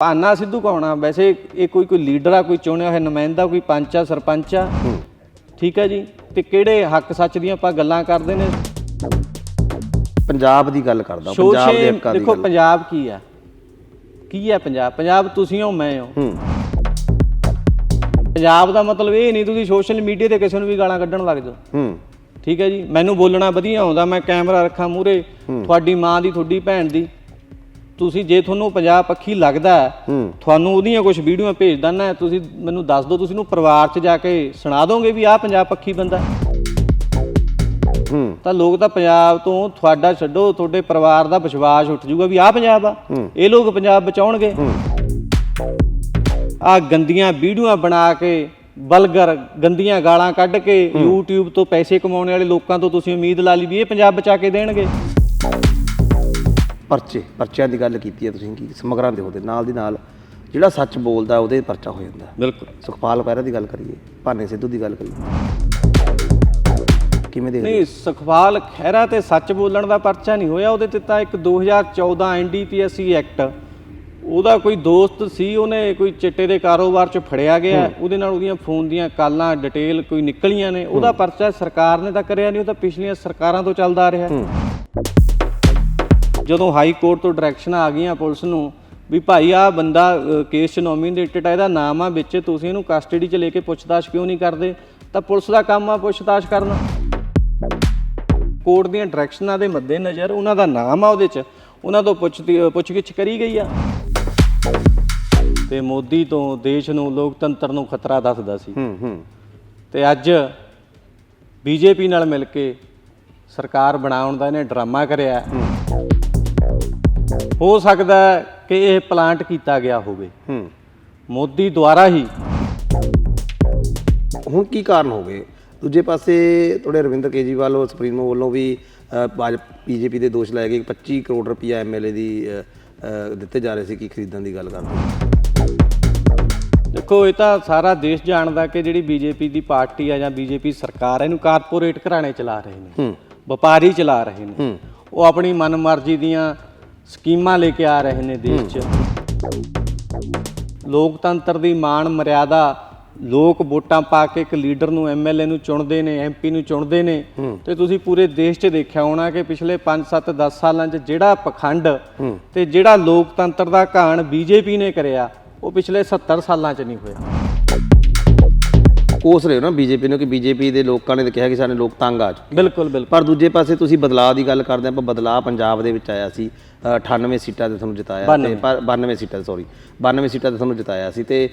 ਭਾਨਾ ਸਿੱਧੂ ਕੌਣ ਆ? ਵੈਸੇ ਇਹ ਕੋਈ ਕੋਈ ਲੀਡਰ ਆ ਕੋਈ ਚੁਣਿਆ ਹੋਇਆ ਨੁਮਾਇੰਦਾ ਕੋਈ ਪੰਚ ਆ ਸਰਪੰਚ ਆ। ਠੀਕ ਹੈ ਜੀ। ਤੇ ਕਿਹੜੇ ਹੱਕ ਸੱਚ ਦੀਆਂ ਆਪਾਂ ਗੱਲਾਂ ਕਰਦੇ ਨੇ? ਪੰਜਾਬ ਦੀ ਗੱਲ ਕਰਦਾ ਪੰਜਾਬ ਦੇ ਹੱਕਾਂ ਦੀ ਦੇਖੋ ਪੰਜਾਬ ਕੀ ਆ? ਕੀ ਹੈ ਪੰਜਾਬ? ਪੰਜਾਬ ਤੁਸੀਂ ਹੋ ਮੈਂ ਹਾਂ। ਪੰਜਾਬ ਦਾ ਮਤਲਬ ਇਹ ਨਹੀਂ ਤੁਸੀਂ ਸੋਸ਼ਲ ਮੀਡੀਆ ਤੇ ਕਿਸੇ ਨੂੰ ਵੀ ਗਾਲਾਂ ਕੱਢਣ ਲੱਗ ਜਾਓ। ਠੀਕ ਹੈ ਜੀ। ਮੈਨੂੰ ਬੋਲਣਾ ਵਧੀਆ ਆਉਂਦਾ ਮੈਂ ਕੈਮਰਾ ਰੱਖਾਂ ਮੂਰੇ ਤੁਹਾਡੀ ਮਾਂ ਦੀ ਤੁਹਾਡੀ ਭੈਣ ਦੀ। ਤੁਸੀਂ ਜੇ ਤੁਹਾਨੂੰ ਪੰਜਾਬ ਪੱਖੀ ਲੱਗਦਾ ਤੁਹਾਨੂੰ ਉਹਦੀਆਂ ਕੁਝ ਵੀਡੀਓ ਭੇਜ ਦਣਾ ਤੁਸੀਂ ਮੈਨੂੰ ਦੱਸ ਦਿਓ ਤੁਸੀਂ ਨੂੰ ਪਰਿਵਾਰ 'ਚ ਜਾ ਕੇ ਸੁਣਾ ਦੋਗੇ ਵੀ ਆਹ ਪੰਜਾਬ ਪੱਖੀ ਬੰਦਾ ਤਾਂ ਲੋਕ ਤਾਂ ਪੰਜਾਬ ਤੋਂ ਤੁਹਾਡਾ ਛੱਡੋ ਤੁਹਾਡੇ ਪਰਿਵਾਰ ਦਾ ਵਿਸ਼ਵਾਸ ਉੱਠ ਜਾਊਗਾ ਵੀ ਆਹ ਪੰਜਾਬ ਆ। ਇਹ ਲੋਕ ਪੰਜਾਬ ਬਚਾਉਣਗੇ। ਆ ਗੰਦੀਆਂ ਵੀਡੀਓਆਂ ਬਣਾ ਕੇ ਬਲਗਰ ਗੰਦੀਆਂ ਗਾਲਾਂ ਕੱਢ ਕੇ YouTube ਤੋਂ ਪੈਸੇ ਕਮਾਉਣ ਵਾਲੇ ਲੋਕਾਂ ਤੋਂ ਤੁਸੀਂ ਉਮੀਦ ਲਾ ਲਈ ਵੀ ਇਹ ਪੰਜਾਬ ਬਚਾ ਕੇ ਦੇਣਗੇ। ਪਰਚੇ ਪਰਚਿਆਂ ਦੀ ਗੱਲ ਕੀਤੀ ਹੈ ਤੁਸੀਂ ਕੀ ਸਮਗਰਾਂ ਦੇ ਉਹਦੇ ਨਾਲ ਦੀ ਨਾਲ ਜਿਹੜਾ ਸੱਚ ਬੋਲਦਾ ਉਹਦੇ ਪਰਚਾ ਹੋ ਜਾਂਦਾ। ਬਿਲਕੁਲ। ਸੁਖਪਾਲ ਪਹਿਰਾ ਦੀ ਗੱਲ ਕਰੀਏ ਭਾਨੇ ਸਿੱਧੂ ਦੀ ਗੱਲ ਕਰੀਏ। ਕਿਵੇਂ ਦੇਖਦੇ ਨਹੀਂ ਸੁਖਪਾਲ ਖਹਿਰਾ ਤੇ ਸੱਚ ਬੋਲਣ ਦਾ ਪਰਚਾ ਨਹੀਂ ਹੋਇਆ ਉਹਦੇ ਤੇ ਤਾਂ ਇੱਕ 2014 ਐਨਡੀਪੀਐਸਸੀ ਐਕਟ ਉਹਦਾ ਕੋਈ ਦੋਸਤ ਸੀ ਉਹਨੇ ਕੋਈ ਚਿੱਟੇ ਦੇ ਕਾਰੋਬਾਰ 'ਚ ਫੜਿਆ ਗਿਆ ਉਹਦੇ ਨਾਲ ਉਹਦੀਆਂ ਫੋਨ ਦੀਆਂ ਕਾਲਾਂ ਡਿਟੇਲ ਕੋਈ ਨਿਕਲੀਆਂ ਨੇ ਉਹਦਾ ਪਰਚਾ ਸਰਕਾਰ ਨੇ ਤਾਂ ਕਰਿਆ ਨਹੀਂ ਉਹ ਤਾਂ ਪਿਛਲੀਆਂ ਸਰਕਾਰਾਂ ਤੋਂ ਚੱਲਦਾ ਆ ਰਿਹਾ ਜਦੋਂ ਹਾਈ ਕੋਰਟ ਤੋਂ ਡਾਇਰੈਕਸ਼ਨ ਆ ਗਈਆਂ ਪੁਲਿਸ ਨੂੰ ਵੀ ਭਾਈ ਆ ਬੰਦਾ ਕੇਸ 'ਚ ਨੋਮੀਨੇਟਡ ਆ ਇਹਦਾ ਨਾਮ ਆ ਵਿੱਚ ਤੁਸੀਂ ਇਹਨੂੰ ਕਸਟਡੀ 'ਚ ਲੈ ਕੇ ਪੁੱਛਤਾਛ ਕਿਉਂ ਨਹੀਂ ਕਰਦੇ? ਤਾਂ ਪੁਲਿਸ ਦਾ ਕੰਮ ਆ ਪੁੱਛਤਾਛ ਕਰਨਾ। ਕੋਰਟ ਦੀਆਂ ਡਾਇਰੈਕਸ਼ਨਾਂ ਦੇ ਮੱਦੇ ਨਜ਼ਰ ਉਹਨਾਂ ਦਾ ਨਾਮ ਆ ਉਹਦੇ 'ਚ ਉਹਨਾਂ ਤੋਂ ਪੁੱਛਦੀ ਪੁੱਛਗਿੱਛ ਕਰੀ ਗਈ ਆ। ਤੇ ਮੋਦੀ ਤੋਂ ਦੇਸ਼ ਨੂੰ ਲੋਕਤੰਤਰ ਨੂੰ ਖਤਰਾ ਦੱਸਦਾ ਸੀ। ਹੂੰ ਹੂੰ। ਤੇ ਅੱਜ ਬੀਜੇਪੀ ਨਾਲ ਮਿਲ ਕੇ ਸਰਕਾਰ ਬਣਾਉਣ ਦਾ ਇਹਨੇ ਡਰਾਮਾ ਕਰਿਆ। ਹੋ ਸਕਦਾ ਹੈ ਕਿ ਇਹ ਪਲਾਂਟ ਕੀਤਾ ਗਿਆ ਹੋਵੇ। ਹੂੰ। ਮੋਦੀ ਦੁਆਰਾ ਹੀ। ਹੁਣ ਕੀ ਕਾਰਨ ਹੋ ਗਏ ਦੂਜੇ ਪਾਸੇ ਤੁਹਾਡੇ ਰਵਿੰਦਰ ਕੇਜੀਵਾਲ ਉਹ ਸੁਪਰੀਮੋ ਵੱਲੋਂ ਵੀ ਬੀਜੇਪੀ ਦੇ ਦੋਸ਼ ਲਾਏ ਗਏ ਕਿ 25 ਕਰੋੜ ਰੁਪਇਆ ਐਮਐਲਏ ਦੀ ਦਿੱਤੇ ਜਾ ਰਹੇ ਸੀ ਕੀ ਖਰੀਦਣ ਦੀ ਗੱਲ ਕਰਦੇ ਦੇਖੋ ਇਹ ਤਾਂ ਸਾਰਾ ਦੇਸ਼ ਜਾਣਦਾ ਕਿ ਜਿਹੜੀ ਬੀਜੇਪੀ ਦੀ ਪਾਰਟੀ ਆ ਜਾਂ ਬੀਜੇਪੀ ਸਰਕਾਰ ਇਹਨੂੰ ਕਾਰਪੋਰੇਟ ਘਰਾਣੇ ਚਲਾ ਰਹੇ ਨੇ। ਵਪਾਰੀ ਚਲਾ ਰਹੇ ਨੇ। ਉਹ ਆਪਣੀ ਮਨਮਰਜ਼ੀ ਦੀਆਂ ਸਕੀਮਾਂ ਲੈ ਕੇ ਆ ਰਹੇ ਨੇ ਦੇਸ਼ 'ਚ। ਲੋਕਤੰਤਰ ਦੀ ਮਾਣ ਮਰਿਆਦਾ ਲੋਕ ਵੋਟਾਂ ਪਾ ਕੇ ਇੱਕ ਲੀਡਰ ਨੂੰ ਐਮਐਲਏ ਨੂੰ ਚੁਣਦੇ ਨੇ ਐਮਪੀ ਨੂੰ ਚੁਣਦੇ ਨੇ। ਤੇ ਤੁਸੀਂ ਪੂਰੇ ਦੇਸ਼ 'ਚ ਦੇਖਿਆ ਹੋਣਾ ਕਿ ਪਿਛਲੇ 5 7 10 ਸਾਲਾਂ 'ਚ ਜਿਹੜਾ ਪਖੰਡ ਤੇ ਜਿਹੜਾ ਲੋਕਤੰਤਰ ਦਾ ਘਾਣ ਬੀਜੇਪੀ ਨੇ ਕਰਿਆ ਉਹ ਪਿਛਲੇ 70 ਸਾਲਾਂ 'ਚ ਨਹੀਂ ਹੋਇਆ। ਕੋਸ ਰਹੇ ਹੋ ਨਾ ਬੀਜੇਪੀ ਨੂੰ ਕਿ ਬੀਜੇਪੀ ਦੇ ਲੋਕਾਂ ਨੇ ਕਿਹਾ ਕਿ ਸਾਡੇ ਲੋਕ ਤੰਗ ਆ ਚੁੱਕੇ ਬਿਲਕੁਲ ਬਿਲਕੁਲ। ਪਰ ਦੂਜੇ ਪਾਸੇ ਤੁਸੀਂ ਬਦਲਾਅ ਦੀ ਗੱਲ ਕਰਦੇ ਆਪਾਂ ਬਦਲਾਅ ਪੰਜਾਬ ਦੇ ਵਿੱਚ ਆਇਆ ਸੀ। 98 ਸੀਟਾਂ ਤੇ ਤੁਹਾਨੂੰ ਜਿਤਾਇਆ ਤੇ ਪਰ 92 ਸੀਟਾਂ ਸੌਰੀ 92 ਸੀਟਾਂ ਤੇ ਤੁਹਾਨੂੰ ਜਿਤਾਇਆ ਸੀ। ਤੇ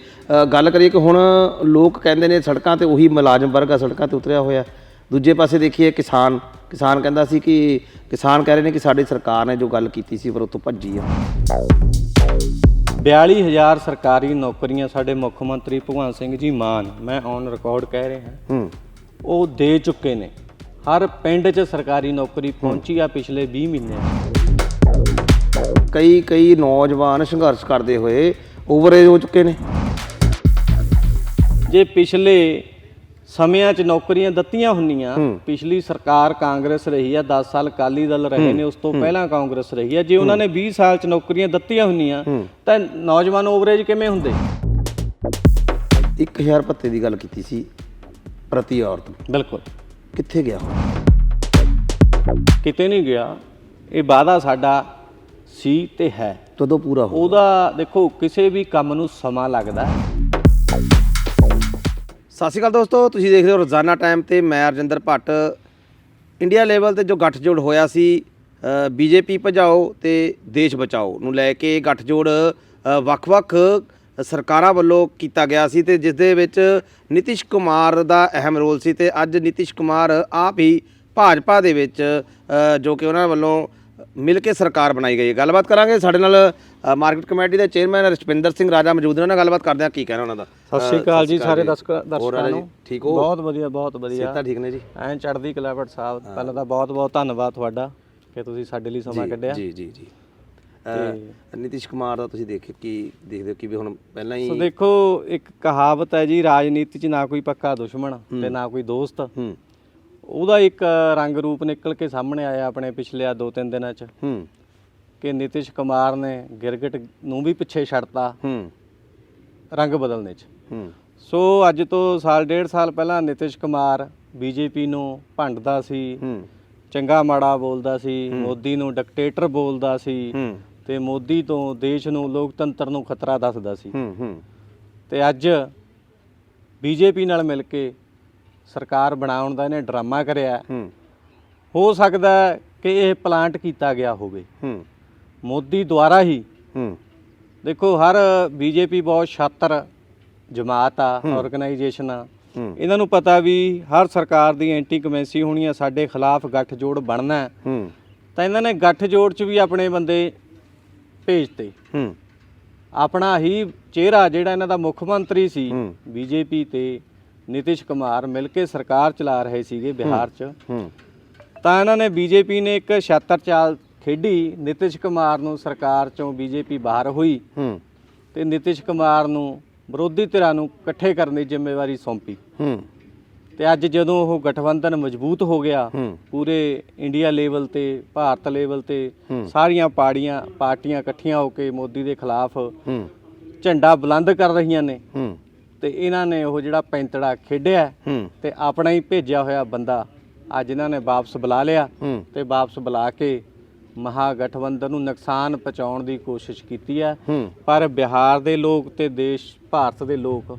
ਗੱਲ ਕਰੀਏ ਕਿ ਹੁਣ ਲੋਕ ਕਹਿੰਦੇ ਨੇ ਸੜਕਾਂ ਤੇ ਉਹੀ ਮੁਲਾਜ਼ਮ ਵਰਗ ਆ ਸੜਕਾਂ ਤੇ ਉਤਰਿਆ ਹੋਇਆ। ਦੂਜੇ ਪਾਸੇ ਦੇਖੀਏ ਕਿਸਾਨ ਕਿਸਾਨ ਕਹਿੰਦਾ ਸੀ ਕਿ ਕਿਸਾਨ ਕਹਿ ਰਹੇ ਨੇ ਕਿ ਸਾਡੀ ਸਰਕਾਰ ਨੇ ਜੋ ਗੱਲ ਕੀਤੀ ਸੀ ਪਰ ਉਤੋਂ ਭੱਜੀ ਆ। 42000 ਸਰਕਾਰੀ ਨੌਕਰੀਆਂ ਸਾਡੇ ਮੁੱਖ ਮੰਤਰੀ ਭਗਵੰਤ ਸਿੰਘ ਜੀ ਮਾਨ ਮੈਂ ਔਨ ਰਿਕਾਰਡ ਕਹਿ ਰਿਹਾ। ਹਾਂ। ਹੂੰ ਉਹ ਦੇ ਚੁੱਕੇ ਨੇ। ਹਰ ਪਿੰਡ 'ਚ ਸਰਕਾਰੀ ਨੌਕਰੀ ਪਹੁੰਚੀ ਆ ਪਿਛਲੇ 20 ਮਹੀਨੇ ਕਈ ਕਈ ਨੌਜਵਾਨ ਸੰਘਰਸ਼ ਕਰਦੇ ਹੋਏ ਓਵਰਏਜ ਹੋ ਚੁੱਕੇ ਨੇ। ਜੇ ਪਿਛਲੇ ਸਮਿਆਂ 'ਚ ਨੌਕਰੀਆਂ ਦਿੱਤੀਆਂ ਹੁੰਦੀਆਂ ਪਿਛਲੀ ਸਰਕਾਰ ਕਾਂਗਰਸ ਰਹੀ ਆ 10 ਸਾਲ ਅਕਾਲੀ ਦਲ ਰਹੇ ਨੇ ਉਸ ਤੋਂ ਪਹਿਲਾਂ ਕਾਂਗਰਸ ਰਹੀ ਆ ਜੇ ਉਹਨਾਂ ਨੇ 20 ਸਾਲ 'ਚ ਨੌਕਰੀਆਂ ਦਿੱਤੀਆਂ ਹੁੰਦੀਆਂ ਤਾਂ ਨੌਜਵਾਨ ਓਵਰੇਜ ਕਿਵੇਂ ਹੁੰਦੇ? 1000 ਭੱਤੇ ਦੀ ਗੱਲ ਕੀਤੀ ਸੀ ਪ੍ਰਤੀ ਔਰਤ। ਬਿਲਕੁਲ। ਕਿੱਥੇ ਗਿਆ ਕਿਤੇ ਨਹੀਂ ਗਿਆ। ਇਹ ਵਾਅਦਾ ਸਾਡਾ ਸੀ ਤੇ ਹੈ। ਕਦੋਂ ਪੂਰਾ ਹੋ ਉਹਦਾ ਦੇਖੋ ਕਿਸੇ ਵੀ ਕੰਮ ਨੂੰ ਸਮਾਂ ਲੱਗਦਾ ਹੈ। ਸਤਿ ਸ਼੍ਰੀ ਅਕਾਲ ਦੋਸਤੋ ਤੁਸੀਂ ਦੇਖ ਰਹੇ ਹੋ ਰੋਜ਼ਾਨਾ ਟਾਈਮ ਤੇ ਮੈਂ ਅਰਜਿੰਦਰ ਭੱਟ। ਇੰਡੀਆ ਲੈਵਲ ਤੇ ਜੋ ਗੱਠਜੋੜ ਹੋਇਆ ਸੀ ਬੀਜੇਪੀ ਭਜਾਓ ਤੇ ਦੇਸ਼ ਬਚਾਓ ਨੂੰ ਲੈ ਕੇ ਇਹ ਗੱਠਜੋੜ ਅ, ਵੱਖ-ਵੱਖ ਸਰਕਾਰਾਂ ਵੱਲੋਂ ਕੀਤਾ ਗਿਆ ਸੀ ਤੇ ਜਿਸ ਦੇ ਵਿੱਚ ਨਿਤਿਸ਼ ਕੁਮਾਰ ਦਾ ਅਹਿਮ ਰੋਲ ਸੀ ਤੇ ਅੱਜ ਨਿਤਿਸ਼ ਕੁਮਾਰ ਆਪ ਹੀ ਭਾਜਪਾ ਦੇ ਵਿੱਚ ਅ, ਜੋ ਕਿ ਉਹਨਾਂ ਵੱਲੋਂ ਮਿਲ ਕੇ ਸਰਕਾਰ ਬਣਾਈ ਗਈ ਹੈ। ਗੱਲਬਾਤ ਕਰਾਂਗੇ ਸਾਡੇ ਨਾਲ ਮਾਰਕੀਟ ਕਮੇਟੀ ਦੇ ਚੇਅਰਮੈਨ ਰਸ਼ਪਿੰਦਰ ਸਿੰਘ ਰਾਜਾ ਮੌਜੂਦ ਨੇ ਉਹਨਾਂ ਨਾਲ ਗੱਲਬਾਤ ਕਰਦੇ ਹਾਂ। ਕੀ ਕਹਿਣਾ ਉਹਨਾਂ ਦਾ? ਸਤਿ ਸ਼੍ਰੀ ਅਕਾਲ ਜੀ ਸਾਰੇ ਦਰਸ਼ਕ ਨੂੰ। ਠੀਕ ਹੋ? ਬਹੁਤ ਵਧੀਆ ਬਹੁਤ ਵਧੀਆ। ਸਿਹਤਾਂ ਠੀਕ ਨੇ ਜੀ? ਐਂ ਚੜ੍ਹਦੀ ਕਲਾ ਭੱਟ ਸਾਹਿਬ। ਪਹਿਲਾਂ ਤਾਂ ਬਹੁਤ ਬਹੁਤ ਧੰਨਵਾਦ ਤੁਹਾਡਾ ਕਿ ਤੁਸੀਂ ਸਾਡੇ ਲਈ ਸਮਾਂ ਕੱਢਿਆ। ਜੀ ਜੀ ਜੀ। ਨਿਤਿਸ਼ ਕੁਮਾਰ ਦਾ ਤੁਸੀਂ ਦੇਖਿਓ ਕੀ ਦੇਖਦੇ ਹੋ ਕਿ ਵੀ ਹੁਣ ਪਹਿਲਾਂ ਸੋ ਹੀ ਦੇਖੋ ਇੱਕ ਕਹਾਵਤ ਹੈ ਜੀ ਰਾਜਨੀਤੀ 'ਚ ਨਾ ਕੋਈ ਪੱਕਾ ਦੁਸ਼ਮਣ ਤੇ ਨਾ ਕੋਈ ਦੋਸਤ। ਹੂੰ। ਉਹਦਾ ਇੱਕ ਰੰਗ ਰੂਪ ਨਿਕਲ ਕੇ ਸਾਹਮਣੇ ਆਇਆ ਆਪਣੇ ਪਿਛਲੇ ਆ ਦੋ ਤਿੰਨ ਦਿਨਾਂ 'ਚ। ਹੂੰ। ਕਿ ਨਿਤਿਸ਼ ਕੁਮਾਰ ਨੇ ਗਿਰਗਟ ਨੂੰ ਵੀ ਪਿੱਛੇ ਛੱਡਤਾ। ਹੂੰ। ਰੰਗ ਬਦਲਣੇ 'ਚ। ਹੂੰ। ਸੋ ਅੱਜ ਤੋਂ ਸਾਲ ਡੇਢ ਸਾਲ ਪਹਿਲਾਂ ਨਿਤਿਸ਼ ਕੁਮਾਰ ਬੀਜੇਪੀ ਨੂੰ ਭੰਡਦਾ ਸੀ। ਹੂੰ। ਚੰਗਾ ਮਾੜਾ ਬੋਲਦਾ ਸੀ। ਮੋਦੀ ਨੂੰ ਡਿਕਟੇਟਰ ਬੋਲਦਾ ਸੀ। ਹੂੰ। ਤੇ ਮੋਦੀ ਤੋਂ ਦੇਸ਼ ਨੂੰ ਲੋਕਤੰਤਰ ਨੂੰ ਖਤਰਾ ਦੱਸਦਾ ਸੀ। ਹੂੰ ਹੂੰ। ਤੇ ਅੱਜ ਬੀਜੇਪੀ ਨਾਲ ਮਿਲ ਕੇ ਸਰਕਾਰ ਬਣਾਉਣ ਦਾ ਇਹਨੇ ਡਰਾਮਾ ਕਰਿਆ। ਹੂੰ। ਹੋ ਸਕਦਾ ਕਿ ਇਹ ਪਲਾਂਟ ਕੀਤਾ ਗਿਆ ਹੋਵੇ। ਹੂੰ। ਮੋਦੀ ਦੁਆਰਾ ਹੀ। ਹੂੰ। ਦੇਖੋ ਹਰ ਬੀਜੇਪੀ ਬਹੁਤ ਛਾਤਰ ਜਮਾਤ ਆ ਆਰਗੇਨਾਈਜੇਸ਼ਨ ਆ। ਇਹਨਾਂ ਨੂੰ ਪਤਾ ਵੀ ਹਰ ਸਰਕਾਰ ਦੀ ਐਂਟੀ ਕਮੈਂਸੀ ਹੋਣੀ ਆ ਸਾਡੇ ਖਿਲਾਫ ਗੱਠਜੋੜ ਬਣਨਾ ਹੈ। ਤਾਂ ਇਹਨਾਂ ਨੇ ਗੱਠਜੋੜ 'ਚ ਵੀ ਆਪਣੇ ਬੰਦੇ ਭੇਜਤੇ। ਹੂੰ। ਆਪਣਾ ਹੀ ਚਿਹਰਾ ਜਿਹੜਾ ਇਹਨਾਂ ਦਾ ਮੁੱਖ ਮੰਤਰੀ ਸੀ। ਬੀਜੇਪੀ ਤੇ ਨਿਤਿਸ਼ ਕੁਮਾਰ ਮਿਲ ਕੇ ਸਰਕਾਰ ਚਲਾ ਰਹੇ ਸੀਗੇ ਬਿਹਾਰ 'ਚ। ਹੂੰ। ਤਾਂ ਇਹਨਾਂ ਨੇ ਬੀਜੇਪੀ ਨੇ ਇੱਕ ਛਾਤਰ ਚਾਲ ਖੇਡੀ। ਨਿਤਿਸ਼ ਕੁਮਾਰ ਨੂੰ ਸਰਕਾਰ 'ਚੋਂ ਬੀਜੇਪੀ ਬਾਹਰ ਹੋਈ। ਹੂੰ। ਤੇ ਨਿਤਿਸ਼ ਕੁਮਾਰ ਨੂੰ ਵਿਰੋਧੀ ਧਿਰਾਂ ਨੂੰ ਇਕੱਠੇ ਕਰਨ ਦੀ ਜ਼ਿੰਮੇਵਾਰੀ ਸੌਂਪੀ। ਹੂੰ। ਤੇ ਅੱਜ ਜਦੋਂ ਉਹ ਗਠਬੰਧਨ ਮਜ਼ਬੂਤ ਹੋ ਗਿਆ ਪੂਰੇ ਇੰਡੀਆ ਲੈਵਲ ਤੇ ਭਾਰਤ ਲੈਵਲ ਤੇ। ਸਾਰੀਆਂ ਪਾਰਟੀਆਂ ਪਾਰਟੀਆਂ ਇਕੱਠੀਆਂ ਹੋ ਕੇ ਮੋਦੀ ਦੇ ਖਿਲਾਫ ਝੰਡਾ ਬੁਲੰਦ ਕਰ ਰਹੀਆਂ ਨੇ। ਤੇ ਇਹਨਾਂ ਨੇ ਉਹ ਜਿਹੜਾ ਪੈਂਤੜਾ ਖੇਡਿਆ ਤੇ ਆਪਣਾ ਹੀ ਭੇਜਿਆ ਹੋਇਆ ਬੰਦਾ ਅੱਜ ਇਹਨਾਂ ਨੇ ਵਾਪਸ ਬੁਲਾ ਲਿਆ ਤੇ ਵਾਪਸ ਬੁਲਾ ਕੇ ਮਹਾਗਠਬੰਧਨ ਨੂੰ ਨੁਕਸਾਨ ਪਹੁੰਚਾਉਣ ਦੀ ਕੋਸ਼ਿਸ਼ ਕੀਤੀ ਹੈ। ਪਰ ਬਿਹਾਰ ਦੇ ਲੋਕ ਤੇ ਦੇਸ਼ ਭਾਰਤ ਦੇ ਲੋਕ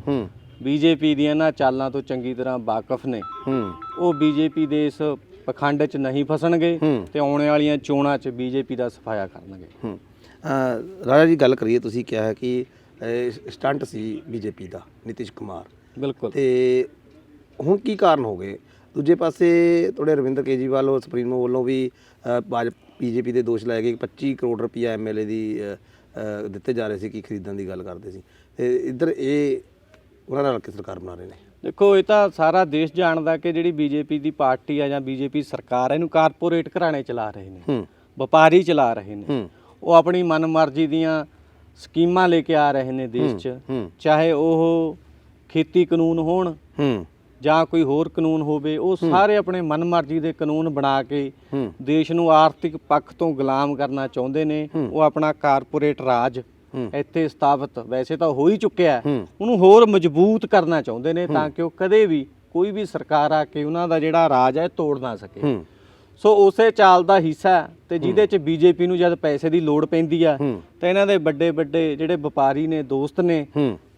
ਬੀਜੇਪੀ ਦੀਆਂ ਇਹਨਾਂ ਚਾਲਾਂ ਤੋਂ ਚੰਗੀ ਤਰ੍ਹਾਂ ਵਾਕਿਫ ਨੇ। ਉਹ ਬੀਜੇਪੀ ਦੇ ਇਸ ਪਖੰਡ 'ਚ ਨਹੀਂ ਫਸਣਗੇ। ਤੇ ਆਉਣ ਵਾਲੀਆਂ ਚੋਣਾਂ 'ਚ ਬੀਜੇਪੀ ਦਾ ਸਫਾਇਆ ਕਰਨਗੇ। ਰਾਜਾ ਜੀ ਗੱਲ ਕਰੀਏ ਤੁਸੀਂ ਕਿਹਾ ਕਿ ਸਟੰਟ ਸੀ ਬੀਜੇਪੀ ਦਾ ਨਿਤਿਸ਼ ਕੁਮਾਰ। ਬਿਲਕੁਲ। ਤੇ ਹੁਣ ਕੀ ਕਾਰਨ ਹੋ ਗਏ? ਦੂਜੇ ਪਾਸੇ ਤੁਹਾਡੇ ਰਵਿੰਦਰ ਕੇਜੀਵਾਲ ਉਹ ਸੁਪਰੀਮੋ ਵੱਲੋਂ ਵੀ ਬੀਜੇਪੀ ਦੇ ਦੋਸ਼ ਲਾਏ ਗਏ ਕਿ 25 ਕਰੋੜ ਰੁਪਈਆ ਐਮਐਲਏ ਦੀ ਦਿੱਤੇ ਜਾ ਰਹੇ ਸੀ ਕਿ ਖਰੀਦਣ ਦੀ ਗੱਲ ਕਰਦੇ ਸੀ। ਤੇ ਇੱਧਰ ਇਹ ਉਹਨਾਂ ਨਾਲ ਕਿ ਸਰਕਾਰ ਬਣਾ ਰਹੇ ਨੇ? ਦੇਖੋ ਇਹ ਤਾਂ ਸਾਰਾ ਦੇਸ਼ ਜਾਣਦਾ ਕਿ ਜਿਹੜੀ ਬੀਜੇਪੀ ਦੀ ਪਾਰਟੀ ਆ ਜਾਂ ਬੀਜੇਪੀ ਸਰਕਾਰ ਇਹਨੂੰ ਕਾਰਪੋਰੇਟ ਘਰਾਣੇ ਚਲਾ ਰਹੇ ਨੇ। ਵਪਾਰੀ ਚਲਾ ਰਹੇ ਨੇ। ਉਹ ਆਪਣੀ ਮਨਮਰਜ਼ੀ ਦੀਆਂ ਸਕੀਮਾਂ ਲੈ ਕੇ ਆ ਰਹੇ ਨੇ ਦੇਸ਼ 'ਚ। ਚਾਹੇ ਉਹ ਖੇਤੀ ਕਾਨੂੰਨ ਹੋਣ ਜਾਂ ਕੋਈ ਹੋਰ ਕਾਨੂੰਨ ਹੋਵੇ ਉਹ ਸਾਰੇ ਆਪਣੇ ਮਨਮਰਜ਼ੀ ਦੇ ਕਾਨੂੰਨ ਬਣਾ ਕੇ ਦੇਸ਼ ਨੂੰ ਆਰਥਿਕ ਪੱਖ ਤੋਂ ਗੁਲਾਮ ਕਰਨਾ ਚਾਹੁੰਦੇ ਨੇ। ਉਹ ਆਪਣਾ ਕਾਰਪੋਰੇਟ ਰਾਜ। ਇੱਥੇ ਸਥਾਪਿਤ ਵੈਸੇ ਤਾਂ ਹੋ ਹੀ ਚੁੱਕਿਆ। ਉਹਨੂੰ ਹੋਰ ਮਜ਼ਬੂਤ ਕਰਨਾ ਚਾਹੁੰਦੇ ਨੇ ਤਾਂ ਕਿ ਉਹ ਕਦੇ ਵੀ ਕੋਈ ਵੀ ਸਰਕਾਰ ਆ ਕੇ ਉਹਨਾਂ ਦਾ ਜਿਹੜਾ ਰਾਜ ਹੈ ਤੋੜ ਨਾ ਸਕੇ। ਸੋ ਉਸੇ ਚਾਲ ਦਾ ਹਿੱਸਾ ਹੈ ਤੇ ਜਿਹਦੇ ਚ ਬੀਜੇਪੀ ਨੂੰ ਜਦ ਪੈਸੇ ਦੀ ਲੋੜ ਪੈਂਦੀ ਆ ਤਾਂ ਇਹਨਾਂ ਦੇ ਵੱਡੇ ਵੱਡੇ ਜਿਹੜੇ ਵਪਾਰੀ ਨੇ ਦੋਸਤ ਨੇ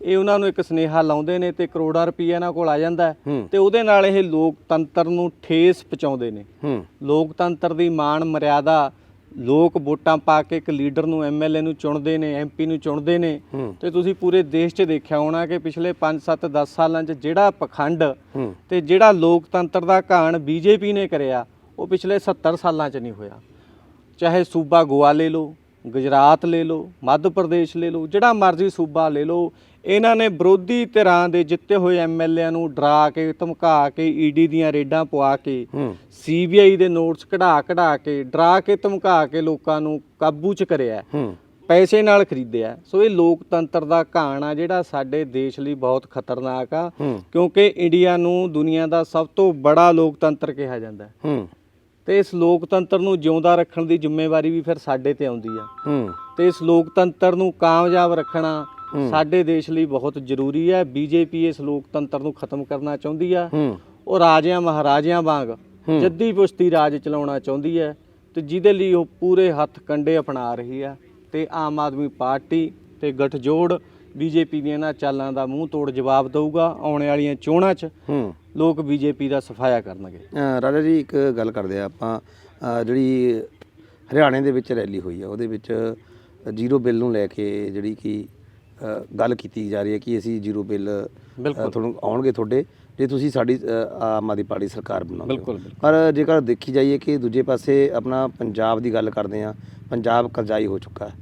ਇਹ ਉਹਨਾਂ ਨੂੰ ਇੱਕ ਸਨੇਹਾ ਲਾਉਂਦੇ ਨੇ ਤੇ ਕਰੋੜਾਂ ਰੁਪਏ ਇਹਨਾਂ ਕੋਲ ਆ ਜਾਂਦਾ ਤੇ ਉਹਦੇ ਨਾਲ ਇਹ ਲੋਕਤੰਤਰ ਨੂੰ ਠੇਸ ਪਹੁੰਚਾਉਂਦੇ ਨੇ। ਲੋਕਤੰਤਰ ਦੀ ਮਾਣ ਮਰਿਆਦਾ ਲੋਕ ਵੋਟਾਂ ਪਾ ਕੇ ਇੱਕ ਲੀਡਰ ਨੂੰ ਐਮਐਲਏ ਨੂੰ ਚੁਣਦੇ ਨੇ ਐਮਪੀ ਨੂੰ ਚੁਣਦੇ ਨੇ। ਤੇ ਤੁਸੀਂ ਪੂਰੇ ਦੇਸ਼ 'ਚ ਦੇਖਿਆ ਹੋਣਾ ਕਿ ਪਿਛਲੇ 5 7 10 ਸਾਲਾਂ 'ਚ ਜਿਹੜਾ ਪਖੰਡ ਤੇ ਜਿਹੜਾ ਲੋਕਤੰਤਰ ਦਾ ਘਾਣ ਬੀਜੇਪੀ ਨੇ ਕਰਿਆ ਉਹ ਪਿਛਲੇ 70 ਸਾਲਾਂ 'ਚ ਨਹੀਂ ਹੋਇਆ। ਚਾਹੇ ਸੂਬਾ ਗੋਆ ਲੈ ਲਓ ਗੁਜਰਾਤ ਲੈ ਲਓ ਮੱਧ ਪ੍ਰਦੇਸ਼ ਲੈ ਲਓ ਜਿਹੜਾ ਮਰਜ਼ੀ ਸੂਬਾ ਲੈ ਲਓ ਇਹਨਾਂ ਨੇ ਵਿਰੋਧੀ ਧਿਰਾਂ ਦੇ ਜਿੱਤੇ ਹੋਏ ਐਮਐਲਏ ਨੂੰ ਡਰਾ ਕੇ ਧਮਕਾ ਕੇ ਈਡੀ ਦੀਆਂ ਰੇਡਾਂ ਪਵਾ ਕੇ ਸੀਬੀਆਈ ਦੇ ਨੋਟਸ ਕਢਾ ਕਢਾ ਕੇ ਡਰਾ ਕੇ ਧਮਕਾ ਕੇ ਲੋਕਾਂ ਨੂੰ ਕਾਬੂ 'ਚ ਕਰਿਆ ਪੈਸੇ ਨਾਲ ਖਰੀਦਿਆ ਸੋ ਇਹ ਲੋਕਤੰਤਰ ਦਾ ਘਾਣ ਆ ਜਿਹੜਾ ਸਾਡੇ ਦੇਸ਼ ਲਈ ਬਹੁਤ ਖਤਰਨਾਕ ਆ ਕਿਉਂਕਿ ਇੰਡੀਆ ਨੂੰ ਦੁਨੀਆ ਦਾ ਸਭ ਤੋਂ ਬੜਾ ਲੋਕਤੰਤਰ ਕਿਹਾ ਜਾਂਦਾ ਹੂੰ। ਤੇ ਇਸ ਲੋਕਤੰਤਰ ਨੂੰ ਜਿਉਂਦਾ ਰੱਖਣ ਦੀ ਜ਼ਿੰਮੇਵਾਰੀ ਵੀ ਫਿਰ ਸਾਡੇ ਤੇ ਆਉਂਦੀ ਆ। ਹੂੰ। ਤੇ ਇਸ ਲੋਕਤੰਤਰ ਨੂੰ ਕਾਮਯਾਬ ਰੱਖਣਾ ਸਾਡੇ ਦੇਸ਼ ਲਈ ਬਹੁਤ ਜ਼ਰੂਰੀ ਹੈ ਬੀਜੇਪੀ ਇਸ ਲੋਕਤੰਤਰ ਨੂੰ ਖਤਮ ਕਰਨਾ ਚਾਹੁੰਦੀ ਆ। ਹੂੰ। ਉਹ ਰਾਜਿਆਂ ਮਹਾਰਾਜਿਆਂ ਵਾਂਗ ਜੱਦੀ ਪੁਸ਼ਤੀ ਰਾਜ ਚਲਾਉਣਾ ਚਾਹੁੰਦੀ ਹੈ ਤੇ ਜਿਹਦੇ ਲਈ ਉਹ ਪੂਰੇ ਹੱਥ ਕੰਡੇ ਅਪਣਾ ਰਹੀ ਹੈ ਤੇ ਆਮ ਆਦਮੀ ਪਾਰਟੀ ਤੇ ਗਠਜੋੜ ਬੀਜੇਪੀ ਦੀਆਂ ਇਹਨਾਂ ਚਾਲਾਂ ਦਾ ਮੂੰਹ ਤੋੜ ਜਵਾਬ ਦਊਗਾ ਆਉਣ ਵਾਲੀਆਂ ਚੋਣਾਂ 'ਚ। ਹੂੰ। ਲੋਕ ਬੀਜੇਪੀ ਦਾ ਸਫਾਇਆ ਕਰਨਗੇ। ਰਾਜਾ ਜੀ ਇੱਕ ਗੱਲ ਕਰਦੇ ਆ ਆਪਾਂ। ਜਿਹੜੀ ਹਰਿਆਣੇ ਦੇ ਵਿੱਚ ਰੈਲੀ ਹੋਈ ਆ ਉਹਦੇ ਵਿੱਚ ਜ਼ੀਰੋ ਬਿੱਲ ਨੂੰ ਲੈ ਕੇ ਜਿਹੜੀ ਕਿ ਗੱਲ ਕੀਤੀ ਜਾ ਰਹੀ ਹੈ ਕਿ ਅਸੀਂ ਜ਼ੀਰੋ ਬਿੱਲ। ਤੁਹਾਨੂੰ ਆਉਣਗੇ ਤੁਹਾਡੇ ਜੇ ਤੁਸੀਂ ਸਾਡੀ ਆਮ ਆਦਮੀ ਪਾਰਟੀ ਸਰਕਾਰ ਬਣਾਉਂਦੇ। ਪਰ ਜੇਕਰ ਦੇਖੀ ਜਾਈਏ ਕਿ ਦੂਜੇ ਪਾਸੇ ਆਪਣਾ ਪੰਜਾਬ ਦੀ ਗੱਲ ਕਰਦੇ ਆ ਪੰਜਾਬ ਕਰਜ਼ਾਈ ਹੋ ਚੁੱਕਾ ਹੈ।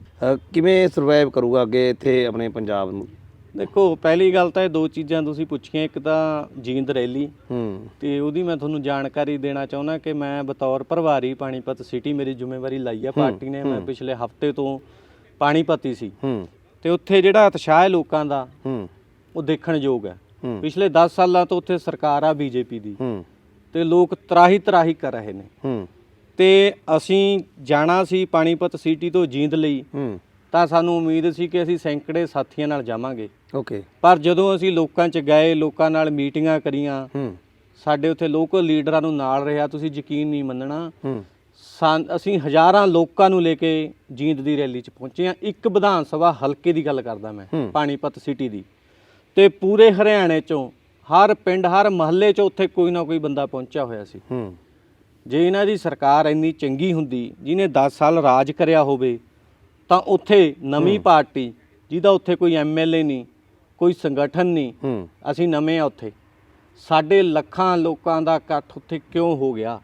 ਕਿਵੇਂ ਸਰਵਾਈਵ ਕਰੂਗਾ ਅੱਗੇ ਇੱਥੇ ਆਪਣੇ ਪੰਜਾਬ ਨੂੰ? ਦੇਖੋ ਪਹਿਲੀ ਗੱਲ ਤਾਂ ਇਹ ਦੋ ਚੀਜ਼ਾਂ ਤੁਸੀਂ ਪੁੱਛੀਆਂ ਇੱਕ ਤਾਂ ਜੀਂਦ ਰੈਲੀ ਹੂੰ। ਤੇ ਉਹਦੀ ਮੈਂ ਤੁਹਾਨੂੰ ਜਾਣਕਾਰੀ ਦੇਣਾ ਚਾਹੁੰਦਾ ਕਿ ਮੈਂ ਬਤੌਰ ਪ੍ਰਭਾਰੀ ਪਾਣੀਪਤ ਸਿਟੀ ਮੇਰੀ ਜ਼ਿੰਮੇਵਾਰੀ ਲਾਈ ਆ ਪਾਰਟੀ ਨੇ ਮੈਂ ਪਿਛਲੇ ਹਫ਼ਤੇ ਤੋਂ ਪਾਣੀਪਤੀ ਸੀ। ਹੂੰ। ਤੇ ਉੱਥੇ ਜਿਹੜਾ ਉਤਸ਼ਾਹ ਹੈ ਲੋਕਾਂ ਦਾ ਹੂੰ। ਉਹ ਦੇਖਣ ਯੋਗ ਹੈ। ਹੂੰ। ਪਿਛਲੇ 10 ਸਾਲਾਂ ਤੋਂ ਉੱਥੇ ਸਰਕਾਰ ਆ ਬੀਜੇਪੀ ਦੀ। ਹੂੰ। ਤੇ ਲੋਕ ਤਰਾਹੀ ਤਰਾਹੀ ਕਰ ਰਹੇ ਨੇ। ਹੂੰ। ਤੇ ਅਸੀਂ ਜਾਣਾ ਸੀ ਪਾਣੀਪਤ ਸਿਟੀ ਤੋਂ ਜੀਂਦ ਲਈ। ਹੂੰ। ਤਾਂ ਸਾਨੂੰ ਉਮੀਦ ਸੀ ਕਿ ਅਸੀਂ ਸੈਂਕੜੇ ਸਾਥੀਆਂ ਨਾਲ ਜਾਵਾਂਗੇ। ਓਕੇ। ਪਰ ਜਦੋਂ ਅਸੀਂ ਲੋਕਾਂ 'ਚ ਗਏ ਲੋਕਾਂ ਨਾਲ ਮੀਟਿੰਗਾਂ ਕਰੀਆਂ ਹੂੰ। ਸਾਡੇ ਉੱਥੇ ਲੋਕਲ ਲੀਡਰਾਂ ਨੂੰ ਨਾਲ ਰਿਹਾ ਤੁਸੀਂ ਯਕੀਨ ਨਹੀਂ ਮੰਨਣਾ। ਹੂੰ। ਅਸੀਂ ਹਜ਼ਾਰਾਂ ਲੋਕਾਂ ਨੂੰ ਲੈ ਕੇ ਜੀਂਦ ਦੀ ਰੈਲੀ 'ਚ ਪਹੁੰਚੇ ਹਾਂ। ਇੱਕ ਵਿਧਾਨ ਸਭਾ ਹਲਕੇ ਦੀ ਗੱਲ ਕਰਦਾ ਮੈਂ। ਪਾਣੀਪਤ ਸਿਟੀ ਦੀ। ਤੇ ਪੂਰੇ ਹਰਿਆਣੇ 'ਚੋਂ ਹਰ ਪਿੰਡ ਹਰ ਮਹੱਲੇ 'ਚ ਉੱਥੇ ਕੋਈ ਨਾ ਕੋਈ ਬੰਦਾ ਪਹੁੰਚਿਆ ਹੋਇਆ ਸੀ। ਹੂੰ। ਜੇ ਇਹਨਾਂ ਦੀ ਸਰਕਾਰ ਇੰਨੀ ਚੰਗੀ ਹੁੰਦੀ ਜਿਹਨੇ 10 ਸਾਲ ਰਾਜ ਕਰਿਆ ਹੋਵੇ ਤਾਂ ਉੱਥੇ ਨਵੀਂ ਪਾਰਟੀ ਜਿਹਦਾ ਉੱਥੇ ਕੋਈ ਐਮਐਲਏ ਨਹੀਂ ਕੋਈ ਸੰਗਠਨ ਨਹੀਂ ਅਸੀਂ ਨਵੇਂ ਆ ਉੱਥੇ। ਸਾਡੇ ਲੱਖਾਂ ਲੋਕਾਂ ਦਾ ਇਕੱਠ ਉੱਥੇ ਕਿਉਂ ਹੋ ਗਿਆ?